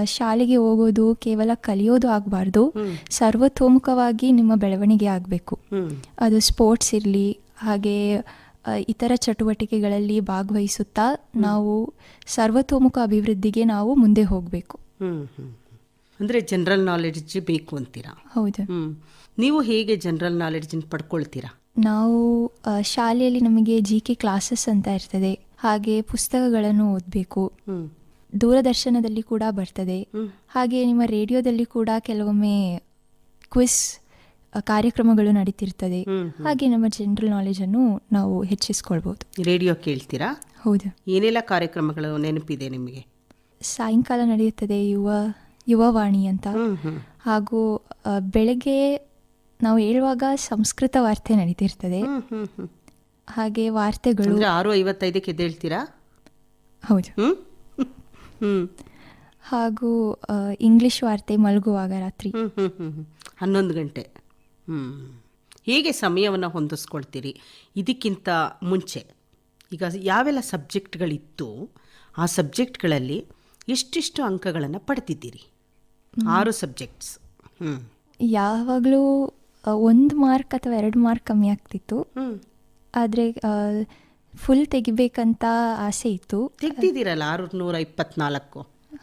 ಶಾಲೆಗೆ ಹೋಗೋದು ಕೇವಲ ಕಲಿಯೋದು ಆಗಬಾರ್ದು. ಸರ್ವತೋಮುಖವಾಗಿ ನಿಮ್ಮ ಬೆಳವಣಿಗೆ ಆಗಬೇಕು. ಅದು ಸ್ಪೋರ್ಟ್ಸ್ ಇರಲಿ ಹಾಗೆ ಇತರ ಚಟುವಟಿಕೆಗಳಲ್ಲಿ ಭಾಗವಹಿಸುತ್ತಾ ನಾವು ಸರ್ವತೋಮುಖ ಅಭಿವೃದ್ಧಿಗೆ ನಾವು ಮುಂದೆ ಹೋಗಬೇಕು. ಅಂದ್ರೆ ಜನರಲ್ ನಾಲೆಡ್ಜ್ ಬೇಕು ಅಂತೀರಾ? ಹೌದು. ನೀವು ಹೇಗೆ ಜನರಲ್ ನಾಲೆಡ್ಜನ್ನು ಪಡ್ಕೊಳ್ತೀರಾ? ನಾವು ಶಾಲೆಯಲ್ಲಿ ನಮಗೆ ಜಿ ಕೆ ಕ್ಲಾಸಸ್ ಅಂತ ಇರ್ತದೆ. ಹಾಗೆ ಪುಸ್ತಕಗಳನ್ನು ಓದಬೇಕು. ದೂರದರ್ಶನದಲ್ಲಿ ಕೂಡ ಬರ್ತದೆ. ಹಾಗೆ ನಿಮ್ಮ ರೇಡಿಯೋದಲ್ಲಿ ಕೂಡ ಕೆಲವೊಮ್ಮೆ ಕ್ವಿಸ್ ಕಾರ್ಯಕ್ರಮಗಳು ನಡೀತಿರ್ತದೆ. ಹಾಗೆ ನಮ್ಮ ಜನರಲ್ ನಾಲೆಜನ್ನು ನಾವು ಹೆಚ್ಚಿಸ್ಕೊಳ್ಬಹುದು ರೇಡಿಯೋ ಕೇಳ್ತೀರಾ? ಹೌದು. ಏನೆಲ್ಲ ಕಾರ್ಯಕ್ರಮಗಳು ನೆನಪಿದೆ ನಿಮಗೆ? ಸಾಯಂಕಾಲ ನಡೆಯುತ್ತದೆ ಯುವ ಯುವವಾಣಿ ಅಂತ. ಹಾಗೂ ಬೆಳಗ್ಗೆ ನಾವು ಹೇಳುವಾಗ ಸಂಸ್ಕೃತ ವಾರ್ತೆ ನಡೀತಿರ್ತದೆ. ಹಾಗೆ ವಾರ್ತೆಗಳು ಆರು ಐವತ್ತೈದಕ್ಕೆ ಎದ್ದೇಳ್ತೀರಾ? ಹೌದು. ಹಾಗೂ ಇಂಗ್ಲಿಷ್ ವಾರ್ತೆ ಮಲಗುವಾಗ ರಾತ್ರಿ. ಹನ್ನೊಂದು ಗಂಟೆ. ಹೇಗೆ ಸಮಯವನ್ನು ಹೊಂದಿಸ್ಕೊಳ್ತೀರಿ? ಇದಕ್ಕಿಂತ ಮುಂಚೆ. ಈಗ ಯಾವೆಲ್ಲ ಸಬ್ಜೆಕ್ಟ್ಗಳಿತ್ತು? ಆ ಸಬ್ಜೆಕ್ಟ್ಗಳಲ್ಲಿ ಎಷ್ಟಿಷ್ಟು ಅಂಕಗಳನ್ನು ಪಡೆದಿದ್ದೀರಿ ಆರು ಸಬ್ಜೆಕ್ಟ್ಸ್. ಹ್ಞೂ ಯಾವಾಗಲೂ ಒಂದು ಮಾರ್ಕ್ ಅಥವಾ ಎರಡು ಮಾರ್ಕ್ ಕಮ್ಮಿ ಆಗ್ತಿತ್ತು. ಆದರೆ ಫುಲ್ ತೆಗಿಬೇಕಂತ ಆಸೆ ಇತ್ತು. ತೆಗ್ದಿದ್ದೀರಲ್ಲ ಆರುನೂರ ಇಪ್ಪತ್ನಾಲ್ಕು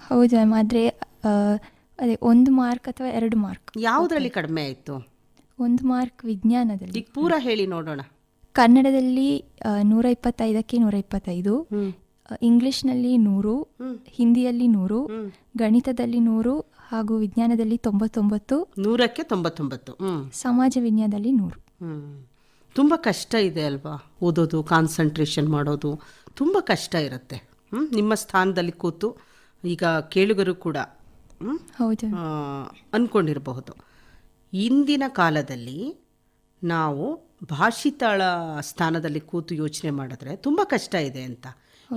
ಹೌದು ಮ್ಯಾಮ್ ಆದರೆ ಅದೇ ಒಂದು ಮಾರ್ಕ್ ಅಥವಾ ಎರಡು ಮಾರ್ಕ್. ಯಾವುದರಲ್ಲಿ ಕಡಿಮೆ ಆಯಿತು? ಒಂದು ಮಾರ್ಕ್ ವಿಜ್ಞಾನದಲ್ಲಿ. ಈಗ ಪೂರ ಹೇಳಿ ನೋಡೋಣ. ಕನ್ನಡದಲ್ಲಿ ನೂರ ಇಪ್ಪತ್ತೈದಕ್ಕೆ ನೂರ ಇಪ್ಪತ್ತೈದು ಇಂಗ್ಲಿಷ್ನಲ್ಲಿ ನೂರು. ಹಿಂದಿಯಲ್ಲಿ ನೂರು. ಗಣಿತದಲ್ಲಿ ನೂರು. ಹಾಗೂ ವಿಜ್ಞಾನದಲ್ಲಿ ತೊಂಬತ್ತೊಂಬತ್ತು ನೂರಕ್ಕೆ ತೊಂಬತ್ತೊಂಬತ್ತು. ಸಮಾಜ ವಿಜ್ಞಾನದಲ್ಲಿ ನೂರು. ತುಂಬ ಕಷ್ಟ ಇದೆ ಅಲ್ವಾ ಓದೋದು ಕಾನ್ಸಂಟ್ರೇಷನ್ ಮಾಡೋದು? ತುಂಬ ಕಷ್ಟ ಇರುತ್ತೆ? ನಿಮ್ಮ ಸ್ಥಾನದಲ್ಲಿ ಕೂತು ಈಗ ಕೇಳುಗರು ಕೂಡ? ಹೌದು. ಆ, ಅನ್ಕೊಂಡಿರಬಹುದು. ಇಂದಿನ ಕಾಲದಲ್ಲಿ ನಾವು ಭಾಷಿತಾಳ ಸ್ಥಾನದಲ್ಲಿ ಕೂತು ಯೋಚನೆ ಮಾಡಿದ್ರೆ ತುಂಬ ಕಷ್ಟ ಇದೆ ಅಂತ.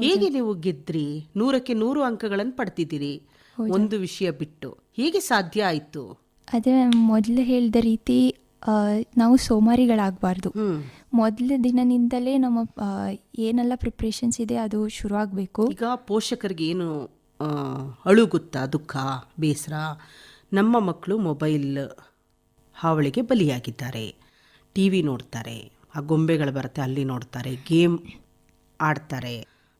ಹೇಗೆ ನೀವು ಗೆದ್ರಿ ನೂರಕ್ಕೆ ನೂರು ಅಂಕಗಳನ್ನು ಪಡ್ತಿದ್ದೀರಿ. ಒಂದು ವಿಷಯ ಬಿಟ್ಟು ಹೇಗೆ ಸಾಧ್ಯ ಆಯಿತು? ಅದೇ ಮೊದಲು ಹೇಳಿದ ರೀತಿ ಆ, ನಾವು ಸೋಮಾರಿಗಳಾಗಬಾರ್ದು. ಮೊದಲ ದಿನದಿಂದಲೇ ನಮ್ಮ ಆ, ಏನೆಲ್ಲ ಪ್ರಿಪ್ರೇಷನ್ಸ್ ಇದೆ ಅದು ಶುರು ಆಗಬೇಕು ಈಗ ಪೋಷಕರಿಗೆ ಏನು ಆ, ಅಳುಗುತ್ತಾ ದುಃಖ ಬೇಸರ? ನಮ್ಮ ಮಕ್ಕಳು ಮೊಬೈಲ್ ಹಾವಳಿಗೆ ಬಲಿಯಾಗಿದ್ದಾರೆ. ಟಿ ವಿ ನೋಡ್ತಾರೆ ಆ ಗೊಂಬೆಗಳು ಬರುತ್ತೆ ಅಲ್ಲಿ ನೋಡ್ತಾರೆ ಗೇಮ್ ಆಡ್ತಾರೆ.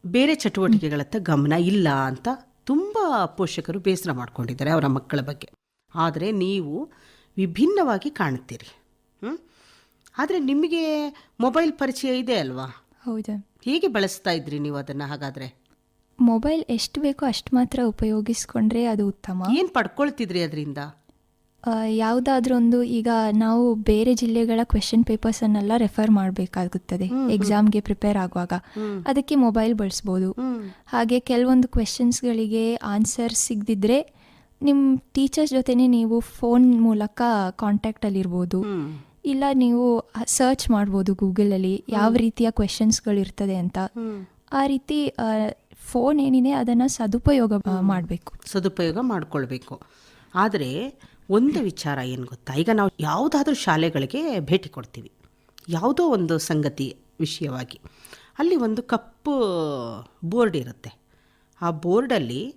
ಬೇರೆ ಚಟುವಟಿಕೆಗಳತ್ತ ಗಮನ ಇಲ್ಲ ಅಂತ ತುಂಬ ಪೋಷಕರು ಬೇಸರ ಮಾಡ್ಕೊಂಡಿದ್ದಾರೆ ಅವರ ಮಕ್ಕಳ ಬಗ್ಗೆ. ಆದರೆ ನೀವು ವಿಭಿನ್ನವಾಗಿ ಕಾಣುತ್ತೀರಿ. ಹ್ಞೂ ಆದರೆ ನಿಮಗೆ ಮೊಬೈಲ್ ಪರಿಚಯ ಇದೆ ಅಲ್ವಾ? ಹೌದಾ. ಹೇಗೆ ಬಳಸ್ತಾ ಇದ್ರಿ ನೀವು ಅದನ್ನು ಹಾಗಾದರೆ? ಮೊಬೈಲ್ ಎಷ್ಟು ಬೇಕೋ ಅಷ್ಟು ಮಾತ್ರ ಉಪಯೋಗಿಸ್ಕೊಂಡ್ರೆ ಅದು ಉತ್ತಮ. ಏನು ಪಡ್ಕೊಳ್ತಿದ್ರಿ ಅದರಿಂದ? ಯಾವುದಾದ್ರೂ ಒಂದು ಈಗ ನಾವು ಬೇರೆ ಜಿಲ್ಲೆಗಳ ಕ್ವೆಶನ್ ಪೇಪರ್ಸನ್ನೆಲ್ಲ ರೆಫರ್ ಮಾಡಬೇಕಾಗುತ್ತದೆ. ಎಕ್ಸಾಮ್ಗೆ ಪ್ರಿಪೇರ್ ಆಗುವಾಗ. ಅದಕ್ಕೆ ಮೊಬೈಲ್ ಬಳಸ್ಬೋದು. ಹಾಗೆ ಕೆಲವೊಂದು ಕ್ವೆಶನ್ಸ್ಗಳಿಗೆ ಆನ್ಸರ್ ಸಿಗದಿದ್ರೆ ನಿಮ್ಮ ಟೀಚರ್ಸ್ ಜೊತೆನೇ ನೀವು ಫೋನ್ ಮೂಲಕ ಕಾಂಟ್ಯಾಕ್ಟಲ್ಲಿರ್ಬೋದು ಇಲ್ಲ ನೀವು ಸರ್ಚ್ ಮಾಡ್ಬೋದು ಗೂಗಲಲ್ಲಿ ಯಾವ ರೀತಿಯ ಕ್ವೆಶನ್ಸ್ಗಳಿರ್ತದೆ ಅಂತ. ಆ ರೀತಿ ಫೋನ್ ಏನಿದೆ ಅದನ್ನು ಸದುಪಯೋಗ ಮಾಡಬೇಕು. ಸದುಪಯೋಗ ಮಾಡ್ಕೊಳ್ಬೇಕು. ಆದರೆ ಒಂದು ವಿಚಾರ ಏನು ಗೊತ್ತಾ? ಈಗ ನಾವು ಯಾವುದಾದ್ರೂ ಶಾಲೆಗಳಿಗೆ ಭೇಟಿ ಕೊಡ್ತೀವಿ. ಯಾವುದೋ ಒಂದು ಸಂಗತಿ ವಿಷಯವಾಗಿ. ಅಲ್ಲಿ ಒಂದು ಕಪ್ಪು ಬೋರ್ಡ್ ಇರುತ್ತೆ. ಆ ಬೋರ್ಡಲ್ಲಿ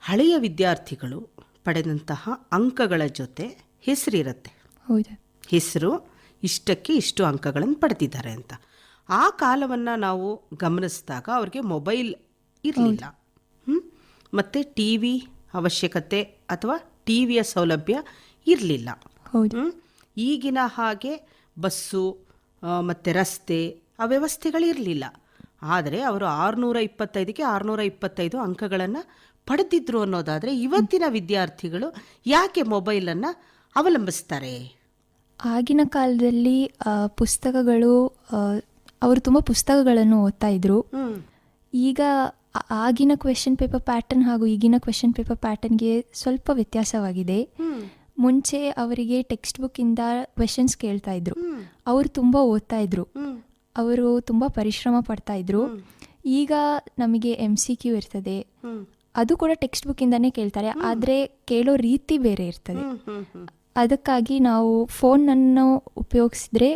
ಹಳೆಯ ವಿದ್ಯಾರ್ಥಿಗಳು ಪಡೆದಂತಹ ಅಂಕಗಳ ಜೊತೆ ಹೆಸರಿರುತ್ತೆ. ಹೆಸರು ಇಷ್ಟಕ್ಕೆ ಇಷ್ಟು ಅಂಕಗಳನ್ನು ಪಡೆದಿದ್ದಾರೆ ಅಂತ. ಆ ಕಾಲವನ್ನು ನಾವು ಗಮನಿಸಿದಾಗ ಅವ್ರಿಗೆ ಮೊಬೈಲ್ ಇರಲಿಲ್ಲ. ಮತ್ತು ಟಿ ವಿ ಅವಶ್ಯಕತೆ ಅಥವಾ ಟಿ ವಿಯ ಸೌಲಭ್ಯ ಇರಲಿಲ್ಲ. ಹೌದು. ಈಗಿನ ಹಾಗೆ ಬಸ್ಸು ಮತ್ತು ರಸ್ತೆ ಆ ವ್ಯವಸ್ಥೆಗಳಿರಲಿಲ್ಲ ಆದರೆ ಅವರು ಆರುನೂರ ಇಪ್ಪತ್ತೈದಕ್ಕೆ ಆರುನೂರ ಇಪ್ಪತ್ತೈದು ಅಂಕಗಳನ್ನು ಪಡೆದಿದ್ರು ಅನ್ನೋದಾದರೆ ಇವತ್ತಿನ ವಿದ್ಯಾರ್ಥಿಗಳು ಯಾಕೆ ಮೊಬೈಲನ್ನು ಅವಲಂಬಿಸ್ತಾರೆ? ಆಗಿನ ಕಾಲದಲ್ಲಿ ಪುಸ್ತಕಗಳು ಅವರು ತುಂಬ ಪುಸ್ತಕಗಳನ್ನು ಓದ್ತಾ ಇದ್ರು. ಈಗ ಆಗಿನ ಕ್ವೆಶನ್ ಪೇಪರ್ ಪ್ಯಾಟರ್ನ್ ಹಾಗೂ ಈಗಿನ ಕ್ವೆಶನ್ ಪೇಪರ್ ಪ್ಯಾಟರ್ನ್ಗೆ ಸ್ವಲ್ಪ ವ್ಯತ್ಯಾಸವಾಗಿದೆ. ಮುಂಚೆ ಅವರಿಗೆ ಟೆಕ್ಸ್ಟ್ ಬುಕ್ಕಿಂದ ಕ್ವೆಶನ್ಸ್ ಕೇಳ್ತಾ ಇದ್ರು. ಅವರು ತುಂಬ ಓದ್ತಾ ಇದ್ರು. ಅವರು ತುಂಬ ಪರಿಶ್ರಮ ಪಡ್ತಾ ಇದ್ರು. ಈಗ ನಮಗೆ ಎಂ ಸಿ ಕ್ಯೂ ಇರ್ತದೆ. ಅದು ಕೂಡ ಟೆಕ್ಸ್ಟ್ ಬುಕ್ಕಿಂದಾನೇ ಕೇಳ್ತಾರೆ. ಆದರೆ ಕೇಳೋ ರೀತಿ ಬೇರೆ ಇರ್ತದೆ. ಅದಕ್ಕಾಗಿ ನಾವು ಫೋನನ್ನು ಉಪಯೋಗಿಸಿದ್ರೆ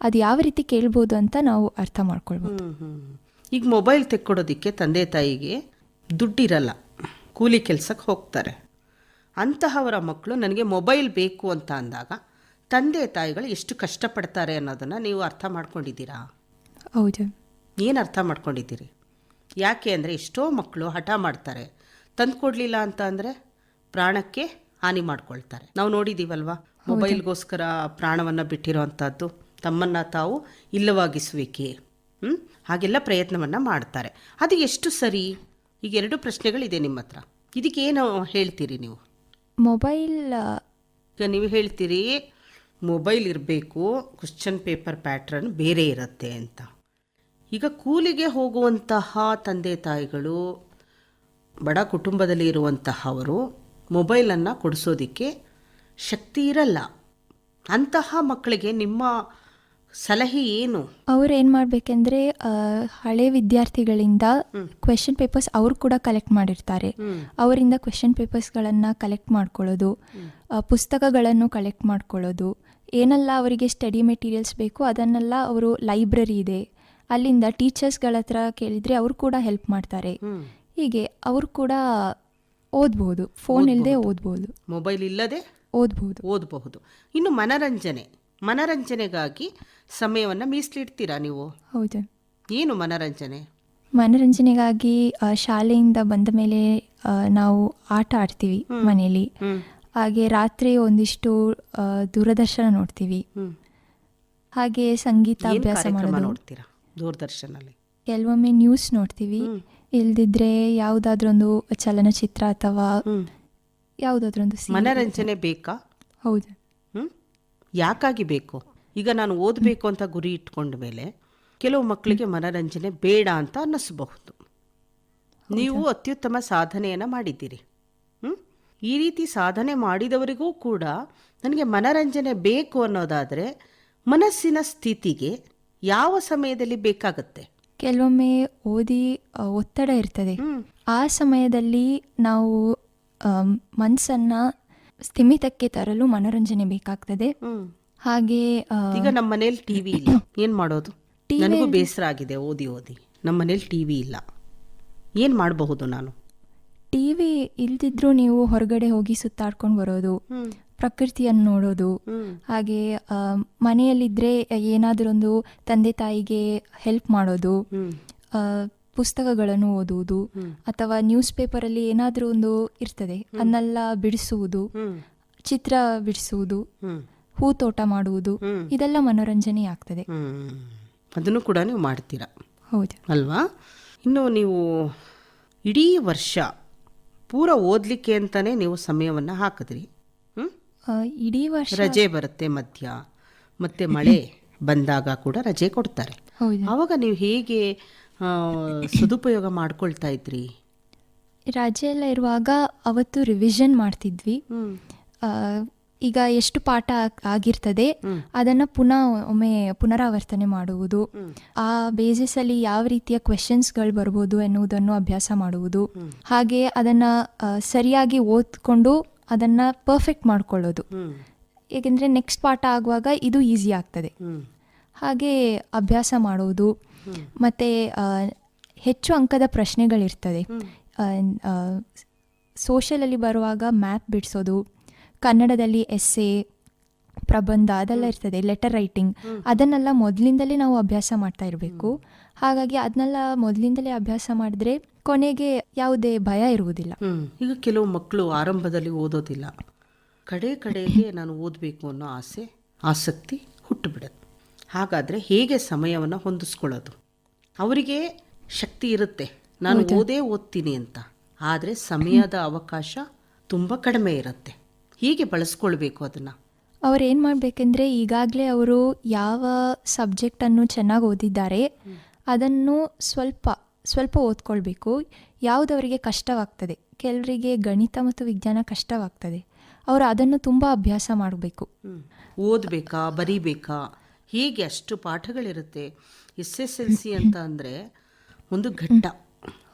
ಅದು ಯಾವ ರೀತಿ ಕೇಳ್ಬೋದು ಅಂತ ನಾವು ಅರ್ಥ ಮಾಡ್ಕೊಳ್ಬೋದು. ಈಗ ಮೊಬೈಲ್ ತೆಕ್ಕೊಡೋದಕ್ಕೆ ತಂದೆ ತಾಯಿಗೆ ದುಡ್ಡಿರಲ್ಲ ಕೂಲಿ ಕೆಲಸಕ್ಕೆ ಹೋಗ್ತಾರೆ. ಅಂತಹವರ ಮಕ್ಕಳು ನನಗೆ ಮೊಬೈಲ್ ಬೇಕು ಅಂತ ಅಂದಾಗ ತಂದೆ ತಾಯಿಗಳು ಎಷ್ಟು ಕಷ್ಟಪಡ್ತಾರೆ ಅನ್ನೋದನ್ನು ನೀವು ಅರ್ಥ ಮಾಡ್ಕೊಂಡಿದ್ದೀರಾ? ಹೌದು. ಏನು ಅರ್ಥ ಮಾಡ್ಕೊಂಡಿದ್ದೀರಿ? ಯಾಕೆ ಅಂದರೆ ಎಷ್ಟೋ ಮಕ್ಕಳು ಹಠ ಮಾಡ್ತಾರೆ ತಂದು ಕೊಡಲಿಲ್ಲ ಅಂತ ಅಂದರೆ ಪ್ರಾಣಕ್ಕೆ ಹಾನಿ ಮಾಡ್ಕೊಳ್ತಾರೆ. ನಾವು ನೋಡಿದ್ದೀವಲ್ವಾ ಮೊಬೈಲ್ಗೋಸ್ಕರ ಪ್ರಾಣವನ್ನು ಬಿಟ್ಟಿರೋ ಅಂಥದ್ದು ತಮ್ಮನ್ನು ತಾವು ಇಲ್ಲವಾಗಿಸುವಿಕೆ. ಹ್ಞೂ ಹಾಗೆಲ್ಲ ಪ್ರಯತ್ನವನ್ನು ಮಾಡ್ತಾರೆ. ಅದು ಎಷ್ಟು ಸರಿ? ಈಗ ಎರಡು ಪ್ರಶ್ನೆಗಳಿದೆ ನಿಮ್ಮ ಹತ್ರ. ಇದಕ್ಕೇನು ಹೇಳ್ತೀರಿ ನೀವು? ಮೊಬೈಲ್ ಈಗ ನೀವು ಹೇಳ್ತೀರಿ ಮೊಬೈಲ್ ಇರಬೇಕು ಕ್ವಶನ್ ಪೇಪರ್ ಪ್ಯಾಟ್ರನ್ ಬೇರೆ ಇರುತ್ತೆ ಅಂತ. ಈಗ ಕೂಲಿಗೆ ಹೋಗುವಂತಹ ತಂದೆ ತಾಯಿಗಳು ಬಡ ಕುಟುಂಬದಲ್ಲಿ ಇರುವಂತಹವರು ಮೊಬೈಲನ್ನು ಕೊಡಿಸೋದಕ್ಕೆ ಶಕ್ತಿ ಇರಲ್ಲ. ಅಂತಹ ಮಕ್ಕಳಿಗೆ ನಿಮ್ಮ ಸಲಹೆ ಏನು? ಅವ್ರು ಏನು ಮಾಡ್ಬೇಕಂದ್ರೆ ಹಳೆ ವಿದ್ಯಾರ್ಥಿಗಳಿಂದ ಕ್ವೆಶನ್ ಪೇಪರ್ಸ್ ಅವ್ರು ಕೂಡ ಕಲೆಕ್ಟ್ ಮಾಡಿರ್ತಾರೆ. ಅವರಿಂದ ಕ್ವೆಶನ್ ಪೇಪರ್ಸ್ಗಳನ್ನು ಕಲೆಕ್ಟ್ ಮಾಡ್ಕೊಳ್ಳೋದು ಪುಸ್ತಕಗಳನ್ನು ಕಲೆಕ್ಟ್ ಮಾಡ್ಕೊಳ್ಳೋದು ಏನೆಲ್ಲ ಅವರಿಗೆ ಸ್ಟಡಿ ಮೆಟೀರಿಯಲ್ಸ್ ಬೇಕು ಅದನ್ನೆಲ್ಲ ಅವರು ಲೈಬ್ರರಿ ಇದೆ. ಅಲ್ಲಿಂದ ಟೀಚರ್ಸ್ಗಳ ಹತ್ರ ಕೇಳಿದ್ರೆ ಅವರು ಕೂಡ ಹೆಲ್ಪ್ ಮಾಡ್ತಾರೆ. ಹೀಗೆ ಅವರು ಕೂಡ ಓದ್ಬೋದು. ಫೋನ್ ಇಲ್ಲದೆ ಓದ್ಬೋದು. ಮೊಬೈಲ್ ಇಲ್ಲದೆ ಓದ್ಬೋದು. ಓದಬಹುದು. ಇನ್ನು ಮನರಂಜನೆ. ಮನರಂಜನೆಗಾಗಿ ಸಮಯವನ್ನು ಮೀಸಲಿಡ್ತೀರಾ ನೀವು? ಹೌದು. ಏನು ಮನರಂಜನೆ? ಮನರಂಜನೆಗಾಗಿ ಆ, ಶಾಲೆಯಿಂದ ಬಂದ ಮೇಲೆ ಆ, ನಾವು ಆಟ ಆಡ್ತೀವಿ ಮನೆಯಲ್ಲಿ. ಹಾಗೆ ರಾತ್ರಿ ಒಂದಿಷ್ಟು ಆ, ದೂರದರ್ಶನ ನೋಡ್ತೀವಿ. ಹ್ಮ್. ಹಾಗೆ ಸಂಗೀತ ಏನ್ ಅಭ್ಯಾಸ ಕಾರ್ಯಕ್ರಮ ಮಾಡೋದು. ನೋಡ್ತೀರಾ ದೂರದರ್ಶನಲ್ಲಿ? ಕೆಲವೊಮ್ಮೆ ನ್ಯೂಸ್ ನೋಡ್ತೀವಿ. ಇಲ್ದಿದ್ರೆ ಯಾವುದಾದ್ರೊಂದು ಚಲನಚಿತ್ರ ಅಥವಾ ಯಾವುದಾದ್ರೊಂದು serial. ಮನರಂಜನೆ ಬೇಕಾ? ಹೌದು. ಹ್ಮ್. ಯಾಕಾಗಿ ಬೇಕು? ಈಗ ನಾನು ಓದಬೇಕು ಅಂತ ಗುರಿ ಇಟ್ಕೊಂಡ ಮೇಲೆ ಕೆಲವು ಮಕ್ಕಳಿಗೆ ಮನರಂಜನೆ ಬೇಡ ಅಂತ ಅನ್ನಿಸಬಹುದು. ನೀವು ಅತ್ಯುತ್ತಮ ಸಾಧನೆಯನ್ನು ಮಾಡಿದ್ದೀರಿ. ಈ ರೀತಿ ಸಾಧನೆ ಮಾಡಿದವರಿಗೂ ಕೂಡ ನನಗೆ ಮನರಂಜನೆ ಬೇಕು ಅನ್ನೋದಾದರೆ ಮನಸ್ಸಿನ ಸ್ಥಿತಿಗೆ ಯಾವ ಸಮಯದಲ್ಲಿ ಬೇಕಾಗುತ್ತೆ? ಕೆಲವೊಮ್ಮೆ ಓದಿ ಒತ್ತಡ ಇರ್ತದೆ. ಆ ಸಮಯದಲ್ಲಿ ನಾವು ಮನಸ್ಸನ್ನು ಸ್ಥಿಮಿತಕ್ಕೆ ತರಲು ಮನೋರಂಜನೆ ಬೇಕಾಗ್ತದೆ. ಹಾಗೆ ಈಗ ನಮ್ಮ ಮನೇಲಿ ಟಿವಿ ಇಲ್ಲ. ಏನ್ ಮಾಡೋದು? ನನಗೂ ಬೇಸರ ಆಗಿದೆ ಓದಿ ಓದಿ. ನಮ್ಮ ಮನೇಲಿ ಟಿವಿ ಇಲ್ಲ. ಏನ್ ಮಾಡಬಹುದು ನಾನು? ಟಿವಿ ಇಲ್ದಿದ್ರೂ ನೀವು ಹೊರಗಡೆ ಹೋಗಿ ಸುತ್ತಾಡ್ಕೊಂಡು ಬರೋದು ಪ್ರಕೃತಿಯನ್ನು ನೋಡೋದು ಹಾಗೆ ಮನೆಯಲ್ಲಿದ್ರೆ ಮನೆಯಲ್ಲಿದ್ದರೆ ಏನಾದರೊಂದು ತಂದೆ ತಾಯಿಗೆ ಹೆಲ್ಪ್ ಮಾಡೋದು ಪುಸ್ತಕಗಳನ್ನು ಓದುವುದು ಅಥವಾ ನ್ಯೂಸ್ ಪೇಪರಲ್ಲಿ ಏನಾದರೂ ಒಂದು ಇರ್ತದೆ ಅದನ್ನೆಲ್ಲ ಬಿಡಿಸುವುದು ಚಿತ್ರ ಬಿಡಿಸುವುದು ಹ್ಮ್ ಹೂತೋಟ ಮಾಡುವುದು ಇದೆಲ್ಲ ಮನೋರಂಜನೆ ಆಗ್ತದೆ. ಅದನ್ನು ಕೂಡ ನೀವು ಮಾಡ್ತೀರಾ? ಹೌದು. ಅಲ್ವಾ? ಇನ್ನು ನೀವು ಇಡೀ ವರ್ಷ ಪೂರ ಓದಲಿಕ್ಕೆ ಅಂತಾನೆ ನೀವು ಸಮಯವನ್ನು ಹಾಕಿದ್ರಿ. ಇಡೀ ವರ್ಷ ರಜೆ ಬರುತ್ತೆ ಮಧ್ಯ ಮತ್ತೆ ಮಳೆ ಬಂದಾಗ ಕೂಡ ರಜೆ ಕೊಡ್ತಾರೆ. ಹೌದು. ಆವಾಗ ನೀವು ಹೇಗೆ ಸದುಪಯೋಗ ಮಾಡ್ಕೊಳ್ತಾ ಇದ್ರಿ? ರಜೆ ಎಲ್ಲ ಇರುವಾಗ ಅವತ್ತು ರಿವಿಷನ್ ಮಾಡ್ತಿದ್ವಿ. ಈಗ ಎಷ್ಟು ಪಾಠ ಆಗಿರ್ತದೆ ಅದನ್ನು ಪುನಃ ಒಮ್ಮೆ ಪುನರಾವರ್ತನೆ ಮಾಡುವುದು. ಆ ಬೇಸಿಸ್ ಅಲ್ಲಿ ಯಾವ ರೀತಿಯ ಕ್ವೆಶನ್ಸ್ಗಳು ಬರ್ಬೋದು ಎನ್ನುವುದನ್ನು ಅಭ್ಯಾಸ ಮಾಡುವುದು. ಹಾಗೆ ಅದನ್ನ ಸರಿಯಾಗಿ ಓದ್ಕೊಂಡು ಅದನ್ನ ಪರ್ಫೆಕ್ಟ್ ಮಾಡ್ಕೊಳ್ಳೋದು. ಏಕೆಂದ್ರೆ ನೆಕ್ಸ್ಟ್ ಪಾಠ ಆಗುವಾಗ ಇದು ಈಸಿ ಆಗ್ತದೆ. ಹಾಗೆ ಅಭ್ಯಾಸ ಮಾಡುವುದು. ಮತ್ತೆ ಹೆಚ್ಚು ಅಂಕದ ಪ್ರಶ್ನೆಗಳಿರ್ತದೆ. ಸೋಷಲಲ್ಲಿ ಬರುವಾಗ ಮ್ಯಾಪ್ ಬಿಡಿಸೋದು. ಕನ್ನಡದಲ್ಲಿ ಎಸ್ಸೆ ಪ್ರಬಂಧ ಅದೆಲ್ಲ ಇರ್ತದೆ ಲೆಟರ್ ರೈಟಿಂಗ್ ಅದನ್ನೆಲ್ಲ ಮೊದಲಿಂದಲೇ ನಾವು ಅಭ್ಯಾಸ ಮಾಡ್ತಾ ಇರಬೇಕು. ಹಾಗಾಗಿ ಅದನ್ನೆಲ್ಲ ಮೊದಲಿಂದಲೇ ಅಭ್ಯಾಸ ಮಾಡಿದ್ರೆ ಕೊನೆಗೆ ಯಾವುದೇ ಭಯ ಇರುವುದಿಲ್ಲ. ಈಗ ಕೆಲವು ಮಕ್ಕಳು ಆರಂಭದಲ್ಲಿ ಓದೋದಿಲ್ಲ. ಕಡೆ ಕಡೆಗೆ ನಾನು ಓದಬೇಕು ಅನ್ನೋ ಆಸೆ ಆಸಕ್ತಿ ಹುಟ್ಟುಬಿಡುತ್ತೆ. ಹಾಗಾದ್ರೆ ಹೇಗೆ ಸಮಯವನ್ನು ಹೊಂದಿಸ್ಕೊಳ್ಳೋದು? ಅವರಿಗೆ ಶಕ್ತಿ ಇರುತ್ತೆ. ನಾನು ಓದೇ ಓದ್ತೀನಿ ಅಂತ. ಆದರೆ ಸಮಯದ ಅವಕಾಶ ತುಂಬ ಕಡಿಮೆ ಇರುತ್ತೆ. ಹೀಗೆ ಬಳಸ್ಕೊಳ್ಬೇಕು ಅದನ್ನು? ಅವ್ರು ಏನು ಮಾಡಬೇಕೆಂದ್ರೆ ಈಗಾಗಲೇ ಅವರು ಯಾವ ಸಬ್ಜೆಕ್ಟನ್ನು ಚೆನ್ನಾಗಿ ಓದಿದ್ದಾರೆ ಅದನ್ನು ಸ್ವಲ್ಪ ಸ್ವಲ್ಪ ಓದ್ಕೊಳ್ಬೇಕು. ಯಾವುದವರಿಗೆ ಕಷ್ಟವಾಗ್ತದೆ? ಕೆಲವರಿಗೆ ಗಣಿತ ಮತ್ತು ವಿಜ್ಞಾನ ಕಷ್ಟವಾಗ್ತದೆ. ಅವರು ಅದನ್ನು ತುಂಬ ಅಭ್ಯಾಸ ಮಾಡಬೇಕು. ಓದಬೇಕಾ ಬರೀಬೇಕಾ? ಹೀಗೆ ಅಷ್ಟು ಪಾಠಗಳಿರುತ್ತೆ. ಎಸ್ ಎಸ್ ಎಲ್ ಸಿ ಅಂತ ಅಂದರೆ ಒಂದು ಘಟ್ಟ.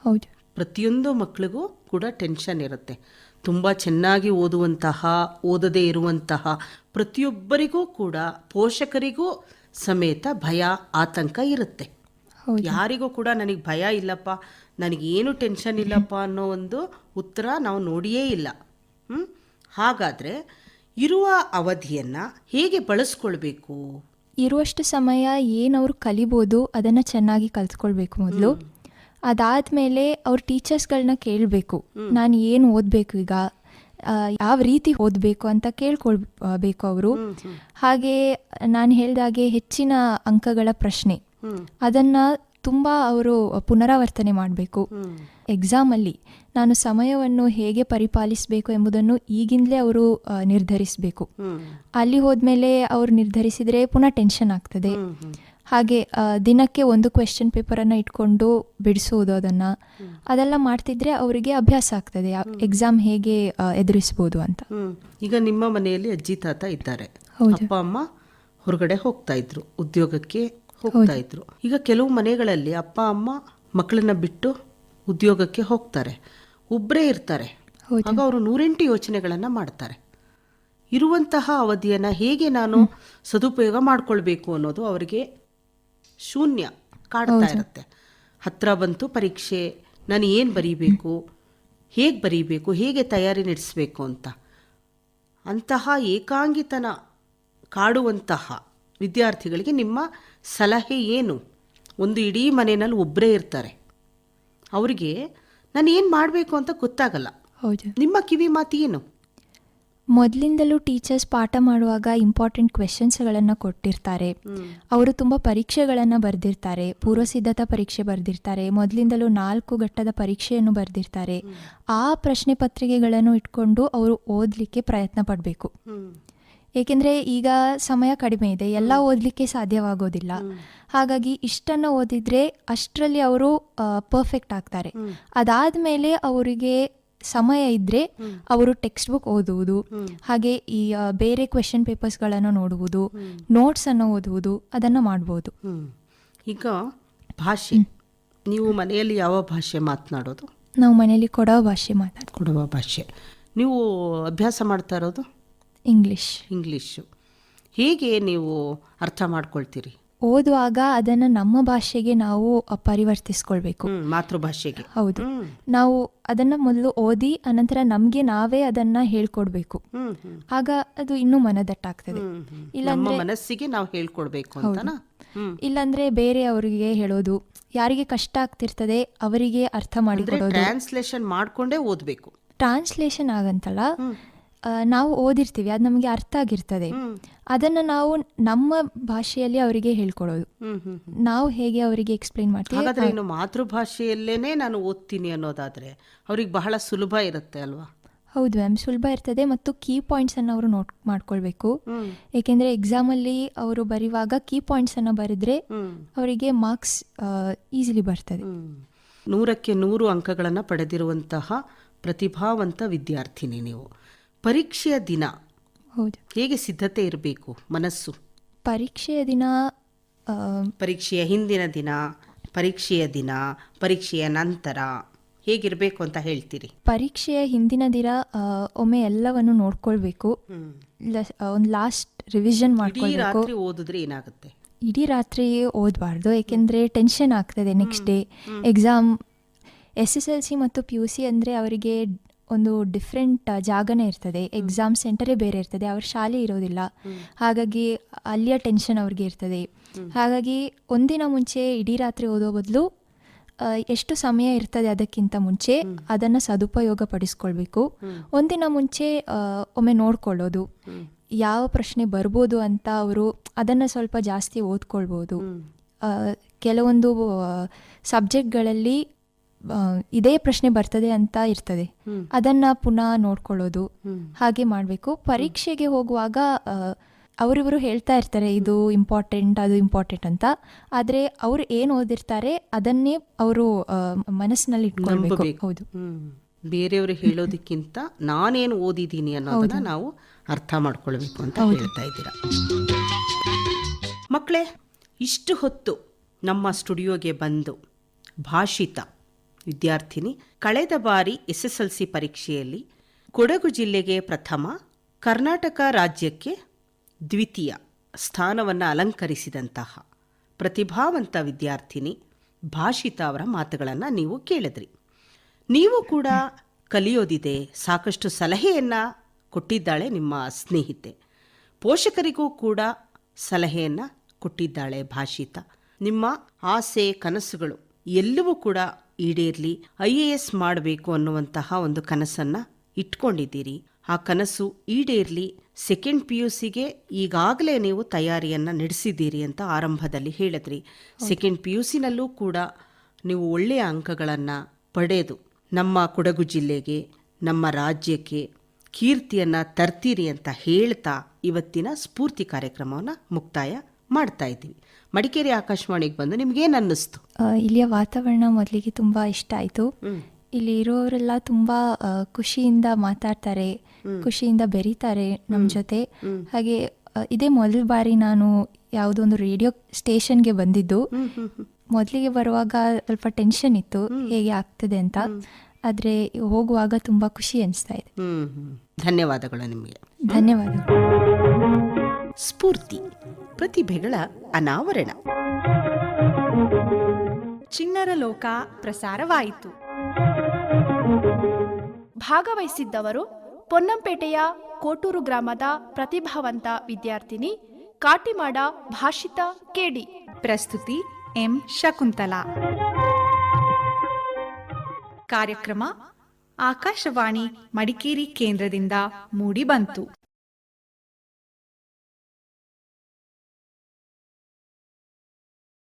ಹೌದು. ಪ್ರತಿಯೊಂದು ಮಕ್ಕಳಿಗೂ ಕೂಡ ಟೆನ್ಷನ್ ಇರುತ್ತೆ. ತುಂಬ ಚೆನ್ನಾಗಿ ಓದುವಂತಹ ಓದದೇ ಇರುವಂತಹ ಪ್ರತಿಯೊಬ್ಬರಿಗೂ ಕೂಡ ಪೋಷಕರಿಗೂ ಸಮೇತ ಭಯ ಆತಂಕ ಇರುತ್ತೆ. ಯಾರಿಗೂ ಕೂಡ ನನಗೆ ಭಯ ಇಲ್ಲಪ್ಪ ನನಗೇನು ಟೆನ್ಷನ್ ಇಲ್ಲಪ್ಪ ಅನ್ನೋ ಒಂದು ಉತ್ತರ ನಾವು ನೋಡಿಯೇ ಇಲ್ಲ. ಹ್ಞೂ ಹಾಗಾದ್ರೆ ಇರುವ ಅವಧಿಯನ್ನು ಹೇಗೆ ಬಳಸ್ಕೊಳ್ಬೇಕು? ಇರುವಷ್ಟು ಸಮಯ ಏನು ಅವರು ಕಲಿಬೋದು ಅದನ್ನು ಚೆನ್ನಾಗಿ ಕಲ್ತ್ಕೊಳ್ಬೇಕು ಮೊದಲು. ಅದಾದಮೇಲೆ ಅವ್ರ ಟೀಚರ್ಸ್ಗಳನ್ನ ಕೇಳಬೇಕು. ನಾನು ಏನು ಓದಬೇಕು ಈಗ? ಯಾವ ರೀತಿ ಓದಬೇಕು ಅಂತ ಕೇಳ್ಕೊಳ್ಬೇಕು ಅವರು. ಹಾಗೆ ನಾನು ಹೇಳಿದಾಗೆ ಹೆಚ್ಚಿನ ಅಂಕಗಳ ಪ್ರಶ್ನೆ. ಅದನ್ನು ತುಂಬ ಅವರು ಪುನರಾವರ್ತನೆ ಮಾಡಬೇಕು. ಎಕ್ಸಾಮಲ್ಲಿ ನಾನು ಸಮಯವನ್ನು ಹೇಗೆ ಪರಿಪಾಲಿಸಬೇಕು ಎಂಬುದನ್ನು ಈಗಿಂದಲೇ ಅವರು ನಿರ್ಧರಿಸಬೇಕು. ಅಲ್ಲಿ ಹೋದ್ಮೇಲೆ ಅವರು ನಿರ್ಧರಿಸಿದರೆ ಪುನಃ ಟೆನ್ಷನ್ ಆಗ್ತದೆ. ಹಾಗೆ ದಿನಕ್ಕೆ ಒಂದು ಕ್ವೆಶ್ಚನ್ ಪೇಪರನ್ನು ಇಟ್ಕೊಂಡು ಬಿಡಿಸುವುದು ಅದನ್ನು. ಅದೆಲ್ಲ ಮಾಡ್ತಿದ್ರೆ ಅವರಿಗೆ ಅಭ್ಯಾಸ ಆಗ್ತದೆ. ಎಕ್ಸಾಮ್ ಹೇಗೆ ಎದುರಿಸಬಹುದು ಎದುರಿಸ್ಬೋದು ಅಂತ. ಈಗ ನಿಮ್ಮ ಮನೆಯಲ್ಲಿ ಅಜ್ಜಿ ತಾತ ಇದ್ದಾರೆ. ಅಪ್ಪ ಅಮ್ಮ ಹೊರಗಡೆ ಹೋಗ್ತಾ ಇದ್ರು. ಉದ್ಯೋಗಕ್ಕೆ ಹೋಗ್ತಾ ಇದ್ರು. ಈಗ ಕೆಲವು ಮನೆಗಳಲ್ಲಿ ಅಪ್ಪ ಅಮ್ಮ ಮಕ್ಕಳನ್ನ ಬಿಟ್ಟು ಉದ್ಯೋಗಕ್ಕೆ ಹೋಗ್ತಾರೆ. ಒಬ್ಬರೇ ಇರ್ತಾರೆ. ಆಗ ಅವರು ನೂರೆಂಟು ಯೋಚನೆಗಳನ್ನ ಮಾಡ್ತಾರೆ. ಇರುವಂತಹ ಅವಧಿಯನ್ನು ಹೇಗೆ ನಾನು ಸದುಪಯೋಗ ಮಾಡಿಕೊಳ್ಬೇಕು ಅನ್ನೋದು ಅವರಿಗೆ ಶೂನ್ಯ ಕಾಡ್ತಾ ಇರುತ್ತೆ. ಹತ್ರ ಬಂತು ಪರೀಕ್ಷೆ ನಾನು ಏನು ಬರೀಬೇಕು ಹೇಗೆ ಬರೀಬೇಕು ಹೇಗೆ ತಯಾರಿ ನಡೆಸಬೇಕು ಅಂತ. ಅಂತಹ ಏಕಾಂಗಿತನ ಕಾಡುವಂತಹ ವಿದ್ಯಾರ್ಥಿಗಳಿಗೆ ನಿಮ್ಮ ಸಲಹೆ ಏನು? ಒಂದು ಇಡೀ ಮನೆಯಲ್ಲಿ ಒಬ್ಬರೇ ಇರ್ತಾರೆ. ಅವರಿಗೆ ನಾನು ಏನು ಮಾಡಬೇಕು ಅಂತ ಗೊತ್ತಾಗಲ್ಲ. ನಿಮ್ಮ ಕಿವಿ ಮಾತು ಏನು? ಮೊದಲಿಂದಲೂ ಟೀಚರ್ಸ್ ಪಾಠ ಮಾಡುವಾಗ ಇಂಪಾರ್ಟೆಂಟ್ ಕ್ವೆಶನ್ಸ್ಗಳನ್ನು ಕೊಟ್ಟಿರ್ತಾರೆ. ಅವರು ತುಂಬ ಪರೀಕ್ಷೆಗಳನ್ನು ಬರೆದಿರ್ತಾರೆ. ಪೂರ್ವಸಿದ್ಧತಾ ಪರೀಕ್ಷೆ ಬರೆದಿರ್ತಾರೆ. ಮೊದಲಿಂದಲೂ ನಾಲ್ಕು ಘಟ್ಟದ ಪರೀಕ್ಷೆಯನ್ನು ಬರೆದಿರ್ತಾರೆ. ಆ ಪ್ರಶ್ನೆ ಪತ್ರಿಕೆಗಳನ್ನು ಇಟ್ಕೊಂಡು ಅವರು ಓದಲಿಕ್ಕೆ ಪ್ರಯತ್ನ ಪಡಬೇಕು. ಏಕೆಂದರೆ ಈಗ ಸಮಯ ಕಡಿಮೆ ಇದೆ. ಎಲ್ಲ ಓದಲಿಕ್ಕೆ ಸಾಧ್ಯವಾಗೋದಿಲ್ಲ. ಹಾಗಾಗಿ ಇಷ್ಟನ್ನು ಓದಿದ್ರೆ ಅಷ್ಟರಲ್ಲಿ ಅವರು ಪರ್ಫೆಕ್ಟ್ ಆಗ್ತಾರೆ. ಅದಾದ ಮೇಲೆ ಅವರಿಗೆ ಸಮಯ ಇದ್ದರೆ ಅವರು ಟೆಕ್ಸ್ಟ್ ಬುಕ್ ಓದುವುದು ಹಾಗೆ ಈ ಬೇರೆ ಕ್ವೆಶನ್ ಪೇಪರ್ಸ್ಗಳನ್ನು ನೋಡುವುದು ನೋಟ್ಸನ್ನು ಓದುವುದು ಅದನ್ನು ಮಾಡ್ಬೋದು. ಈಗ ಭಾಷೆ. ನೀವು ಮನೆಯಲ್ಲಿ ಯಾವ ಭಾಷೆ ಮಾತನಾಡೋದು? ನಾವು ಮನೆಯಲ್ಲಿ ಕೊಡೋ ಭಾಷೆ ಮಾತಾಡೋದು ಕೊಡುವ ಭಾಷೆ. ನೀವು ಅಭ್ಯಾಸ ಮಾಡ್ತಾ ಇರೋದು? ಇಂಗ್ಲಿಷ್ ಇಂಗ್ಲೀಷು ಹೇಗೆ ನೀವು ಅರ್ಥ ಮಾಡ್ಕೊಳ್ತೀರಿ? ಓದುವಾಗ ಅದನ್ನ ನಮ್ಮ ಭಾಷೆಗೆ ನಾವು ಪರಿವರ್ತಿಸ್ಕೊಳ್ಬೇಕು. ಮಾತೃಭಾಷೆಗೆ. ಹೌದು. ನಾವು ಅದನ್ನ ಮೊದಲು ಓದಿ ಅನಂತರ ನಮ್ಗೆ ನಾವೇ ಅದನ್ನ ಹೇಳ್ಕೊಡ್ಬೇಕು. ಆಗ ಅದು ಇನ್ನೂ ಮನದಟ್ಟಾಗ್ತದೆ. ಇಲ್ಲಾಂದ್ರೆ ಮನಸ್ಸಿಗೆ ನಾವು ಹೇಳ್ಕೊಡ್ಬೇಕು ಇಲ್ಲಾಂದ್ರೆ ಬೇರೆ ಅವರಿಗೆ ಹೇಳೋದು ಯಾರಿಗೆ ಕಷ್ಟ ಆಗ್ತಿರ್ತದೆ ಅವರಿಗೆ ಅರ್ಥ ಮಾಡಿ ಮಾಡಿಕೊಡೋದು. ಟ್ರಾನ್ಸ್ಲೇಷನ್ ಮಾಡ್ಕೊಂಡೇ ಓದ್ಬೇಕು. ಟ್ರಾನ್ಸ್ಲೇಷನ್ ಆಗಂತಲ್ಲ ನಾವು ಓದಿರ್ತೀವಿ ಅದು ನಮಗೆ ಅರ್ಥ ಆಗಿರ್ತದೆ. ಅದನ್ನು ನಾವು ನಮ್ಮ ಭಾಷೆಯಲ್ಲಿ ಅವರಿಗೆ ಹೇಳ್ಕೊಡೋದು. ನಾವು ಹೇಗೆ ಅವರಿಗೆ ಎಕ್ಸ್ಪ್ಲೈನ್ ಮಾಡ್ತೀವಿ? ಹಾಗಾದ್ರೆ ಇನ್ನು ಮಾತೃಭಾಷೆಯಲ್ಲೇನೆ ನಾನು ಓದ್ತೀನಿ ಅನ್ನೋದಾದ್ರೆ ಅವ್ರಿಗೆ ಬಹಳ ಸುಲಭ ಇರುತ್ತೆ ಅಲ್ವಾ? ಹೌದು ಮ್ಯಾಮ್ ಸುಲಭ ಇರ್ತದೆ ಮತ್ತು ಕೀ ಪಾಯಿಂಟ್ಸ್ ಅನ್ನು ಅವರು ನೋಟ್ ಮಾಡ್ಕೊಳ್ಬೇಕು. ಏಕೆಂದ್ರೆ ಎಕ್ಸಾಮ್ ಅಲ್ಲಿ ಅವರು ಬರೆಯುವಾಗ ಕೀ ಪಾಯಿಂಟ್ಸ್ ಅನ್ನು ಬರೆದ್ರೆ ಅವರಿಗೆ ಮಾರ್ಕ್ಸ್ ಈಸಿಲಿ ಬರ್ತದೆ. ನೂರಕ್ಕೆ ನೂರು ಅಂಕಗಳನ್ನು ಪಡೆದಿರುವಂತಹ ಪ್ರತಿಭಾವಂತ ವಿದ್ಯಾರ್ಥಿನಿ ನೀವು. ಪರೀಕ್ಷೆಯ ದಿನ. ಹೌದು. ಹೇಗೆ ಸಿದ್ಧತೆ ಇರಬೇಕು ಮನಸ್ಸು? ಪರೀಕ್ಷೆಯ ದಿನ ಆ, ಪರೀಕ್ಷೆಯ ಹಿಂದಿನ ದಿನ ಪರೀಕ್ಷೆಯ ದಿನ ಪರೀಕ್ಷೆಯ ನಂತರ ಹೇಗಿರಬೇಕು ಅಂತ ಹೇಳ್ತೀರಿ? ಪರೀಕ್ಷೆಯ ಹಿಂದಿನ ದಿನ ಆ, ಒಮ್ಮೆ ಎಲ್ಲವನ್ನು ನೋಡ್ಕೊಳ್ಬೇಕು. ಒಂದು ಲಾಸ್ಟ್ ರಿವಿಷನ್ ಇಡೀ ಮಾಡ್ಕೊಳ್ಬೇಕು. ರಾತ್ರಿ ಓದಿದ್ರೆ ಏನಾಗುತ್ತೆ? ಇಡೀ ರಾತ್ರಿ ಓದಬಾರ್ದು ಏಕೆಂದರೆ ಟೆನ್ಷನ್ ಆಗ್ತದೆ next day exam S S L C ಮತ್ತು ಪಿ ಯು ಸಿ ಅಂದರೆ ಅವರಿಗೆ ಒಂದು ಡಿಫ್ರೆಂಟ್ ಜಾಗನೇ ಇರ್ತದೆ. ಎಕ್ಸಾಮ್ ಸೆಂಟರೇ ಬೇರೆ ಇರ್ತದೆ. ಅವ್ರ ಶಾಲೆ ಇರೋದಿಲ್ಲ. ಹಾಗಾಗಿ ಅಲ್ಲಿಯ ಟೆನ್ಷನ್ ಅವ್ರಿಗೆ ಇರ್ತದೆ. ಹಾಗಾಗಿ ಒಂದಿನ ಮುಂಚೆ ಇಡೀ ರಾತ್ರಿ ಓದೋ ಬದಲು ಎಷ್ಟು ಸಮಯ ಇರ್ತದೆ ಅದಕ್ಕಿಂತ ಮುಂಚೆ ಅದನ್ನು ಸದುಪಯೋಗ ಪಡಿಸ್ಕೊಳ್ಬೇಕು. ಒಂದಿನ ಮುಂಚೆ ಒಮ್ಮೆ ನೋಡ್ಕೊಳ್ಳೋದು. ಯಾವ ಪ್ರಶ್ನೆ ಬರ್ಬೋದು ಅಂತ ಅವರು ಅದನ್ನು ಸ್ವಲ್ಪ ಜಾಸ್ತಿ ಓದ್ಕೊಳ್ಬೋದು. ಕೆಲವೊಂದು ಸಬ್ಜೆಕ್ಟ್ಗಳಲ್ಲಿ ಇದೇ ಪ್ರಶ್ನೆ ಬರ್ತದೆ ಅಂತ ಇರ್ತದೆ. ಅದನ್ನ ಪುನಃ ನೋಡ್ಕೊಳ್ಳೋದು. ಹಾಗೆ ಮಾಡಬೇಕು. ಪರೀಕ್ಷೆಗೆ ಹೋಗುವಾಗ ಅವರಿವರು ಹೇಳ್ತಾ ಇರ್ತಾರೆ ಇದು ಇಂಪಾರ್ಟೆಂಟ್ ಅದು ಇಂಪಾರ್ಟೆಂಟ್ ಅಂತ. ಆದರೆ ಅವರು ಏನು ಓದಿರ್ತಾರೆ ಅದನ್ನೇ ಅವರು ಮನಸ್ಸಿನಲ್ಲಿ ಇಟ್ಕೊಳ್ಬೇಕು. ಹೌದು. ಬೇರೆಯವರು ಹೇಳೋದಕ್ಕಿಂತ ನಾನೇನು ಓದಿದ್ದೀನಿ ಅನ್ನೋದನ್ನ ನಾವು ಅರ್ಥ ಮಾಡ್ಕೊಳ್ಬೇಕು ಅಂತ ಹೇಳ್ತಾ ಇದ್ದೀರಾ. ಮಕ್ಕಳೇ ಇಷ್ಟು ಹೊತ್ತು ನಮ್ಮ ಸ್ಟುಡಿಯೋಗೆ ಬಂದು ಭಾಷಿತ ವಿದ್ಯಾರ್ಥಿನಿ, ಕಳೆದ ಬಾರಿ ಎಸ್ಎಸ್ಎಲ್ಸಿ ಪರೀಕ್ಷೆಯಲ್ಲಿ ಕೊಡಗು ಜಿಲ್ಲೆಗೆ ಪ್ರಥಮ, ಕರ್ನಾಟಕ ರಾಜ್ಯಕ್ಕೆ ದ್ವಿತೀಯ ಸ್ಥಾನವನ್ನು ಅಲಂಕರಿಸಿದಂತಹ ಪ್ರತಿಭಾವಂತ ವಿದ್ಯಾರ್ಥಿನಿ ಭಾಷಿತ ಅವರ ಮಾತುಗಳನ್ನು ನೀವು ಕೇಳಿದ್ರಿ. ನೀವು ಕೂಡ ಕಲಿಯೋದಿದೆ, ಸಾಕಷ್ಟು ಸಲಹೆಯನ್ನು ಕೊಟ್ಟಿದ್ದಾಳೆ ನಿಮ್ಮ ಸ್ನೇಹಿತೆ. ಪೋಷಕರಿಗೂ ಕೂಡ ಸಲಹೆಯನ್ನು ಕೊಟ್ಟಿದ್ದಾಳೆ ಭಾಷಿತ. ನಿಮ್ಮ ಆಸೆ, ಕನಸುಗಳು ಎಲ್ಲವೂ ಕೂಡ ಈಡೇರಲಿ ಐ ಎ ಎಸ್ ಮಾಡಬೇಕು ಅನ್ನುವಂತಹ ಒಂದು ಕನಸನ್ನು ಇಟ್ಕೊಂಡಿದ್ದೀರಿ. ಆ ಕನಸು ಈಡೇರಲಿ ಸೆಕೆಂಡ್ ಪಿ ಯು ಸಿಗೆ ಈಗಾಗಲೇ ನೀವು ತಯಾರಿಯನ್ನು ನಡೆಸಿದ್ದೀರಿ ಅಂತ ಆರಂಭದಲ್ಲಿ ಹೇಳಿದ್ರಿ. ಸೆಕೆಂಡ್ ಪಿ ಯು ಸಿನಲ್ಲೂ ಕೂಡ ನೀವು ಒಳ್ಳೆಯ ಅಂಕಗಳನ್ನು ಪಡೆದು ನಮ್ಮ ಕೊಡಗು ಜಿಲ್ಲೆಗೆ ನಮ್ಮ ರಾಜ್ಯಕ್ಕೆ ಕೀರ್ತಿಯನ್ನು ತರ್ತೀರಿ ಅಂತ ಹೇಳ್ತಾ ಇವತ್ತಿನ ಸ್ಫೂರ್ತಿ ಕಾರ್ಯಕ್ರಮವನ್ನು ಮುಕ್ತಾಯ ಮಾಡ್ತಾ ಇದ್ದೀವಿ. ಮಡಿಕೇರಿ ಆಕಾಶವಾಣಿಗೆ ಬಂದು ನಿಮ್ಗೇನು ಅನ್ನಿಸ್ತು? ಇಲ್ಲಿಯ ವಾತಾವರಣ ಮೊದಲಿಗೆ ತುಂಬಾ ಇಷ್ಟ ಆಯ್ತು. ಇಲ್ಲಿ ಇರೋರೆಲ್ಲ ತುಂಬಾ ಖುಷಿಯಿಂದ ಮಾತಾಡ್ತಾರೆ ಖುಷಿಯಿಂದ ಬೆರೀತಾರೆ ನಮ್ಮ ಜೊತೆ. ಹಾಗೆ ಇದೇ ಮೊದಲ ಬಾರಿ ನಾನು ಯಾವುದೋ ಒಂದು ರೇಡಿಯೋ ಸ್ಟೇಷನ್ಗೆ ಬಂದಿದ್ದು. ಮೊದಲಿಗೆ ಬರುವಾಗ ಸ್ವಲ್ಪ ಟೆನ್ಷನ್ ಇತ್ತು ಹೇಗೆ ಆಗ್ತದೆ ಅಂತ. ಆದ್ರೆ ಹೋಗುವಾಗ ತುಂಬಾ ಖುಷಿ ಅನಿಸ್ತಾ ಇದೆ. ಧನ್ಯವಾದಗಳು ನಿಮಗೆ. ಧನ್ಯವಾದಗಳು. ಸ್ಫೂರ್ತಿ, ಪ್ರತಿಭೆಗಳ ಅನಾವರಣ. ಚಿಣ್ಣರ ಲೋಕ ಪ್ರಸಾರವಾಯಿತು. ಭಾಗವಹಿಸಿದ್ದವರು ಪೊನ್ನಂಪೇಟೆಯ ಕೋಟೂರು ಗ್ರಾಮದ ಪ್ರತಿಭಾವಂತ ವಿದ್ಯಾರ್ಥಿನಿ ಕಾಟಿಮಾಡ ಭಾಷಿತ ಕೆಡಿ. ಪ್ರಸ್ತುತಿ ಎಂ. ಶಕುಂತಲಾ. ಕಾರ್ಯಕ್ರಮ ಆಕಾಶವಾಣಿ ಮಡಿಕೇರಿ ಕೇಂದ್ರದಿಂದ ಮೂಡಿಬಂತು.